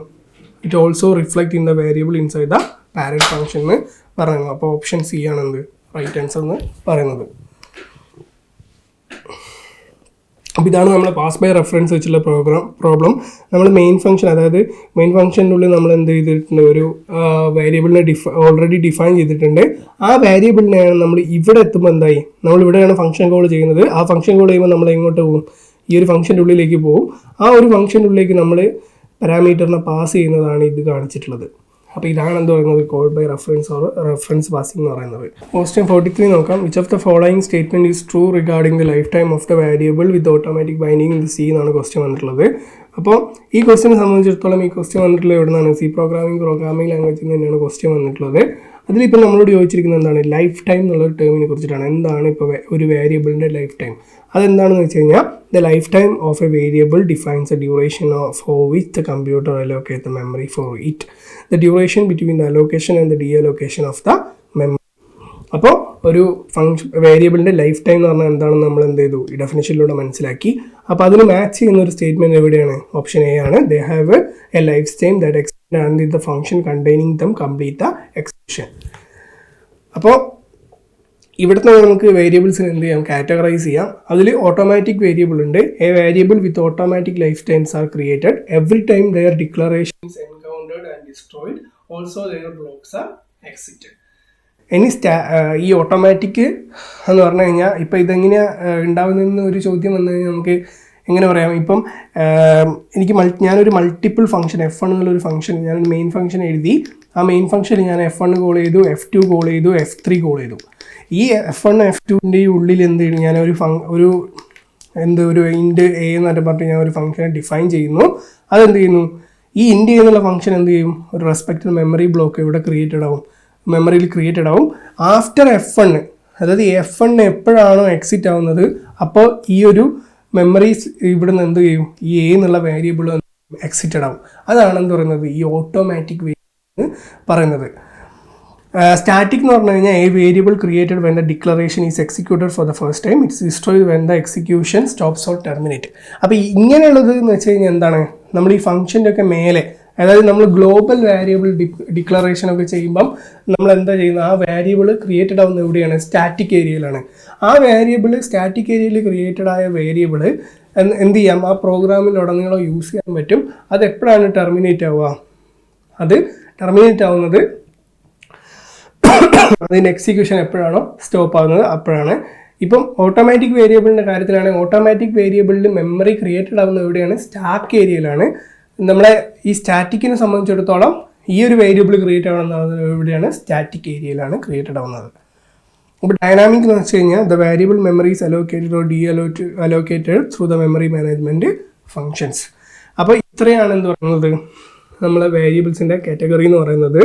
It also reflect in the variable inside the parent function എന്ന് പറയുന്നു. അപ്പോൾ ഓപ്ഷൻ സി ആണ് എന്ത്? റൈറ്റ് ആൻസർ എന്ന് പറയുന്നത്. അപ്പോൾ ഇതാണ് നമ്മൾ പാസ് ബൈ റെഫറൻസ് വെച്ചുള്ള പ്രോഗ്രാം പ്രോബ്ലം നമ്മൾ മെയിൻ ഫംഗ്ഷൻ അതായത് മെയിൻ ഫംഗ്ഷന്റെ ഉള്ളിൽ നമ്മൾ എന്ത് ചെയ്തിട്ടുണ്ട്? ഒരു വേരിയബിളിനെ ഡിഫ ഓൾറെഡി ഡിഫൈൻ ചെയ്തിട്ടുണ്ട്. ആ വേരിയബിളിനെയാണ് നമ്മൾ ഇവിടെ എത്തുമ്പോൾ എന്തായി? നമ്മൾ ഇവിടെയാണ് ഫംഗ്ഷൻ കോൾ ചെയ്യുന്നത്. ആ ഫംഗ്ഷൻ കോൾ ചെയ്യുമ്പോൾ നമ്മൾ എങ്ങോട്ട് പോകും? ഈ ഒരു ഫംഗ്ഷന്റെ ഉള്ളിലേക്ക് പോകും. ആ ഒരു ഫംഗ്ഷന്റെ ഉള്ളിലേക്ക് നമ്മൾ പാരാമീറ്ററിനെ പാസ് ചെയ്യുന്നതാണ് ഇത് കാണിച്ചിട്ടുള്ളത്. അപ്പോൾ ഇതാണ് എന്ത് പറയുന്നത്? Call by reference or reference passing എന്ന് പറയുന്നത്. ക്വസ്റ്റ്യൻ ഫോർട്ടി ത്രീ നോക്കാം. Which of the following statement is true regarding the lifetime of the variable with automatic binding in the C എന്നാണ് ക്വസ്റ്റ്യൻ വന്നിട്ടുള്ളത്. അപ്പോൾ ഈ ക്വസ്റ്റിനെ സംബന്ധിച്ചിടത്തോളം ഈ ക്വസ്റ്റ്യൻ വന്നിട്ടുള്ളത് എവിടെ നിന്നാണ് സി പ്രോഗ്രാമിംഗ് പ്രോഗ്രാമിംഗ് ലാംഗ്വേജിൽ നിന്ന് തന്നെയാണ് ക്വസ്റ്റ്യൻ വന്നിട്ടുള്ളത്. അതിലിപ്പോൾ നമ്മളോട് ചോദിച്ചിരിക്കുന്നത് എന്താണ്? ലൈഫ് ടൈം എന്നുള്ള ടേമിനെ കുറിച്ചിട്ടാണ്. എന്താണ് ഇപ്പോൾ ഒരു വേരിയബിളിന്റെ ലൈഫ് ടൈം അതെന്താണെന്ന് വെച്ച് കഴിഞ്ഞാൽ the lifetime of a variable defines a duration of for which the computer allocate the memory for it the duration between the allocation and the deallocation of the അപ്പോൾ ഒരു ഫങ്ഷൻ വേരിയബിളിന്റെ life time എന്ന് പറഞ്ഞാൽ എന്താണെന്ന് നമ്മൾ എന്ത് ചെയ്തു? ഈ ഡെഫിനേഷനിലൂടെ മനസ്സിലാക്കി. അപ്പോൾ അതിന് മാച്ച് ചെയ്യുന്ന ഒരു സ്റ്റേറ്റ്മെന്റ് എവിടെയാണ്? ഓപ്ഷൻ എ ആണ്. They have a lifetime that extend and the function containing them complete the expression അപ്പോൾ ഇവിടുത്തെ നമുക്ക് വേരിയബിൾസിന് എന്ത് ചെയ്യാം? കാറ്റഗറൈസ് ചെയ്യാം. അതിൽ ഓട്ടോമാറ്റിക് വേരിയബിൾ ഉണ്ട്. A variable with automatic lifetimes are created every time their declarations encountered and destroyed also their blocks are exited ഇനി സ്റ്റാ ഈ ഓട്ടോമാറ്റിക് എന്ന് പറഞ്ഞു കഴിഞ്ഞാൽ ഇപ്പം ഇതെങ്ങനെയാണ് ഉണ്ടാകുന്നതെന്ന് ഒരു ചോദ്യം വന്നു കഴിഞ്ഞാൽ നമുക്ക് എങ്ങനെ പറയാം? ഇപ്പം എനിക്ക് മൾ ഞാനൊരു മൾട്ടിപ്പിൾ ഫംഗ്ഷൻ എഫ് വൺ എന്നുള്ളൊരു ഫംഗ്ഷൻ ഞാനൊരു മെയിൻ ഫംഗ്ഷൻ എഴുതി ആ മെയിൻ ഫംഗ്ഷനിൽ ഞാൻ എഫ് വൺ കോൾ ചെയ്തു എഫ് ടു കോൾ ചെയ്തു എഫ് ത്രീ കോൾ ചെയ്തു. ഈ എഫ് വൺ എഫ് ടുവിന്റെ ഉള്ളിൽ എന്ത് ചെയ്യും ഞാൻ ഒരു ഫങ് ഒരു എന്ത് ഒരു ഇൻഡ് എ എന്നൊക്കെ പറഞ്ഞിട്ട് ഞാൻ ഒരു ഫംഗ്ഷനെ ഡിഫൈൻ ചെയ്യുന്നു. അതെന്ത് ചെയ്യുന്നു? ഈ ഇൻഡ് എന്നുള്ള ഫംഗ്ഷൻ എന്ത് ചെയ്യും? ഒരു റെസ്പെക്റ്റഡ് മെമ്മറി ബ്ലോക്ക് ഇവിടെ ക്രിയേറ്റഡ് ആവും. മെമ്മറിയിൽ ക്രിയേറ്റഡ് ആവും. ആഫ്റ്റർ എഫ് എണ് അതായത് എഫ് എണ് എപ്പോഴാണോ എക്സിറ്റ് ആവുന്നത് അപ്പോൾ ഈ ഒരു മെമ്മറീസ് ഇവിടെ നിന്ന് എന്ത് ചെയ്യും? ഈ എ എന്നുള്ള വേരിയബിൾ എക്സിറ്റഡ് ആവും. അതാണ് എന്ത് പറയുന്നത്? ഈ ഓട്ടോമാറ്റിക് എന്ന് പറയുന്നത്. സ്റ്റാറ്റിക് എന്ന് പറഞ്ഞു കഴിഞ്ഞാൽ a variable created when the declaration is executed for the first time it's destroy when the execution stops or terminate അപ്പോൾ ഇങ്ങനെയുള്ളത് എന്ന് വെച്ച് കഴിഞ്ഞാൽ എന്താണ്? നമ്മൾ ഈ ഫംഗ്ഷന്റെ ഒക്കെ മേലെ അതായത് നമ്മൾ ഗ്ലോബൽ വേരിയബിൾ ഡിക്ലറേഷൻ ഒക്കെ ചെയ്യുമ്പം നമ്മൾ എന്താ ചെയ്യുന്നത്? ആ വേരിയബിൾ ക്രിയേറ്റഡ് ആവുന്നത് എവിടെയാണ്? സ്റ്റാറ്റിക് ഏരിയയിലാണ് ആ വേരിയബിൾ സ്റ്റാറ്റിക് ഏരിയയിൽ ക്രിയേറ്റഡ് ആയ വേരിയബിൾ എന്ത് ചെയ്യാം? ആ പ്രോഗ്രാമിൽ ഉടനീളം യൂസ് ചെയ്യാൻ പറ്റും. അത് എപ്പോഴാണ് ടെർമിനേറ്റ് ആവുക? അത് ടെർമിനേറ്റ് ആവുന്നത് അതിന്റെ എക്സിക്യൂഷൻ എപ്പോഴാണോ സ്റ്റോപ്പ് ആവുന്നത് അപ്പോഴാണ്. ഇപ്പം ഓട്ടോമാറ്റിക് വേരിയബിളിന്റെ കാര്യത്തിലാണെങ്കിൽ ഓട്ടോമാറ്റിക് വേരിയബിളിൽ മെമ്മറി ക്രിയേറ്റഡ് ആവുന്നത് എവിടെയാണ്? സ്റ്റാക്ക് ഏരിയയിലാണ് നമ്മളെ ഈ സ്റ്റാറ്റിക്കിനെ സംബന്ധിച്ചിടത്തോളം ഈ ഒരു വേരിയബിൾ ക്രിയേറ്റ് ആവുന്നത് എവിടെയാണ് സ്റ്റാറ്റിക് ഏരിയയിലാണ് ക്രിയേറ്റഡ് ആവുന്നത്. അപ്പോൾ ഡൈനാമിക് എന്ന് വെച്ച് കഴിഞ്ഞാൽ the variable memories allocated or de allot allocated through the memory management functions അപ്പോൾ ഇത്രയാണ് എന്ന് പറയുന്നത്? നമ്മളെ വേരിയബിൾസിന്റെ കാറ്റഗറി എന്ന് പറയുന്നത്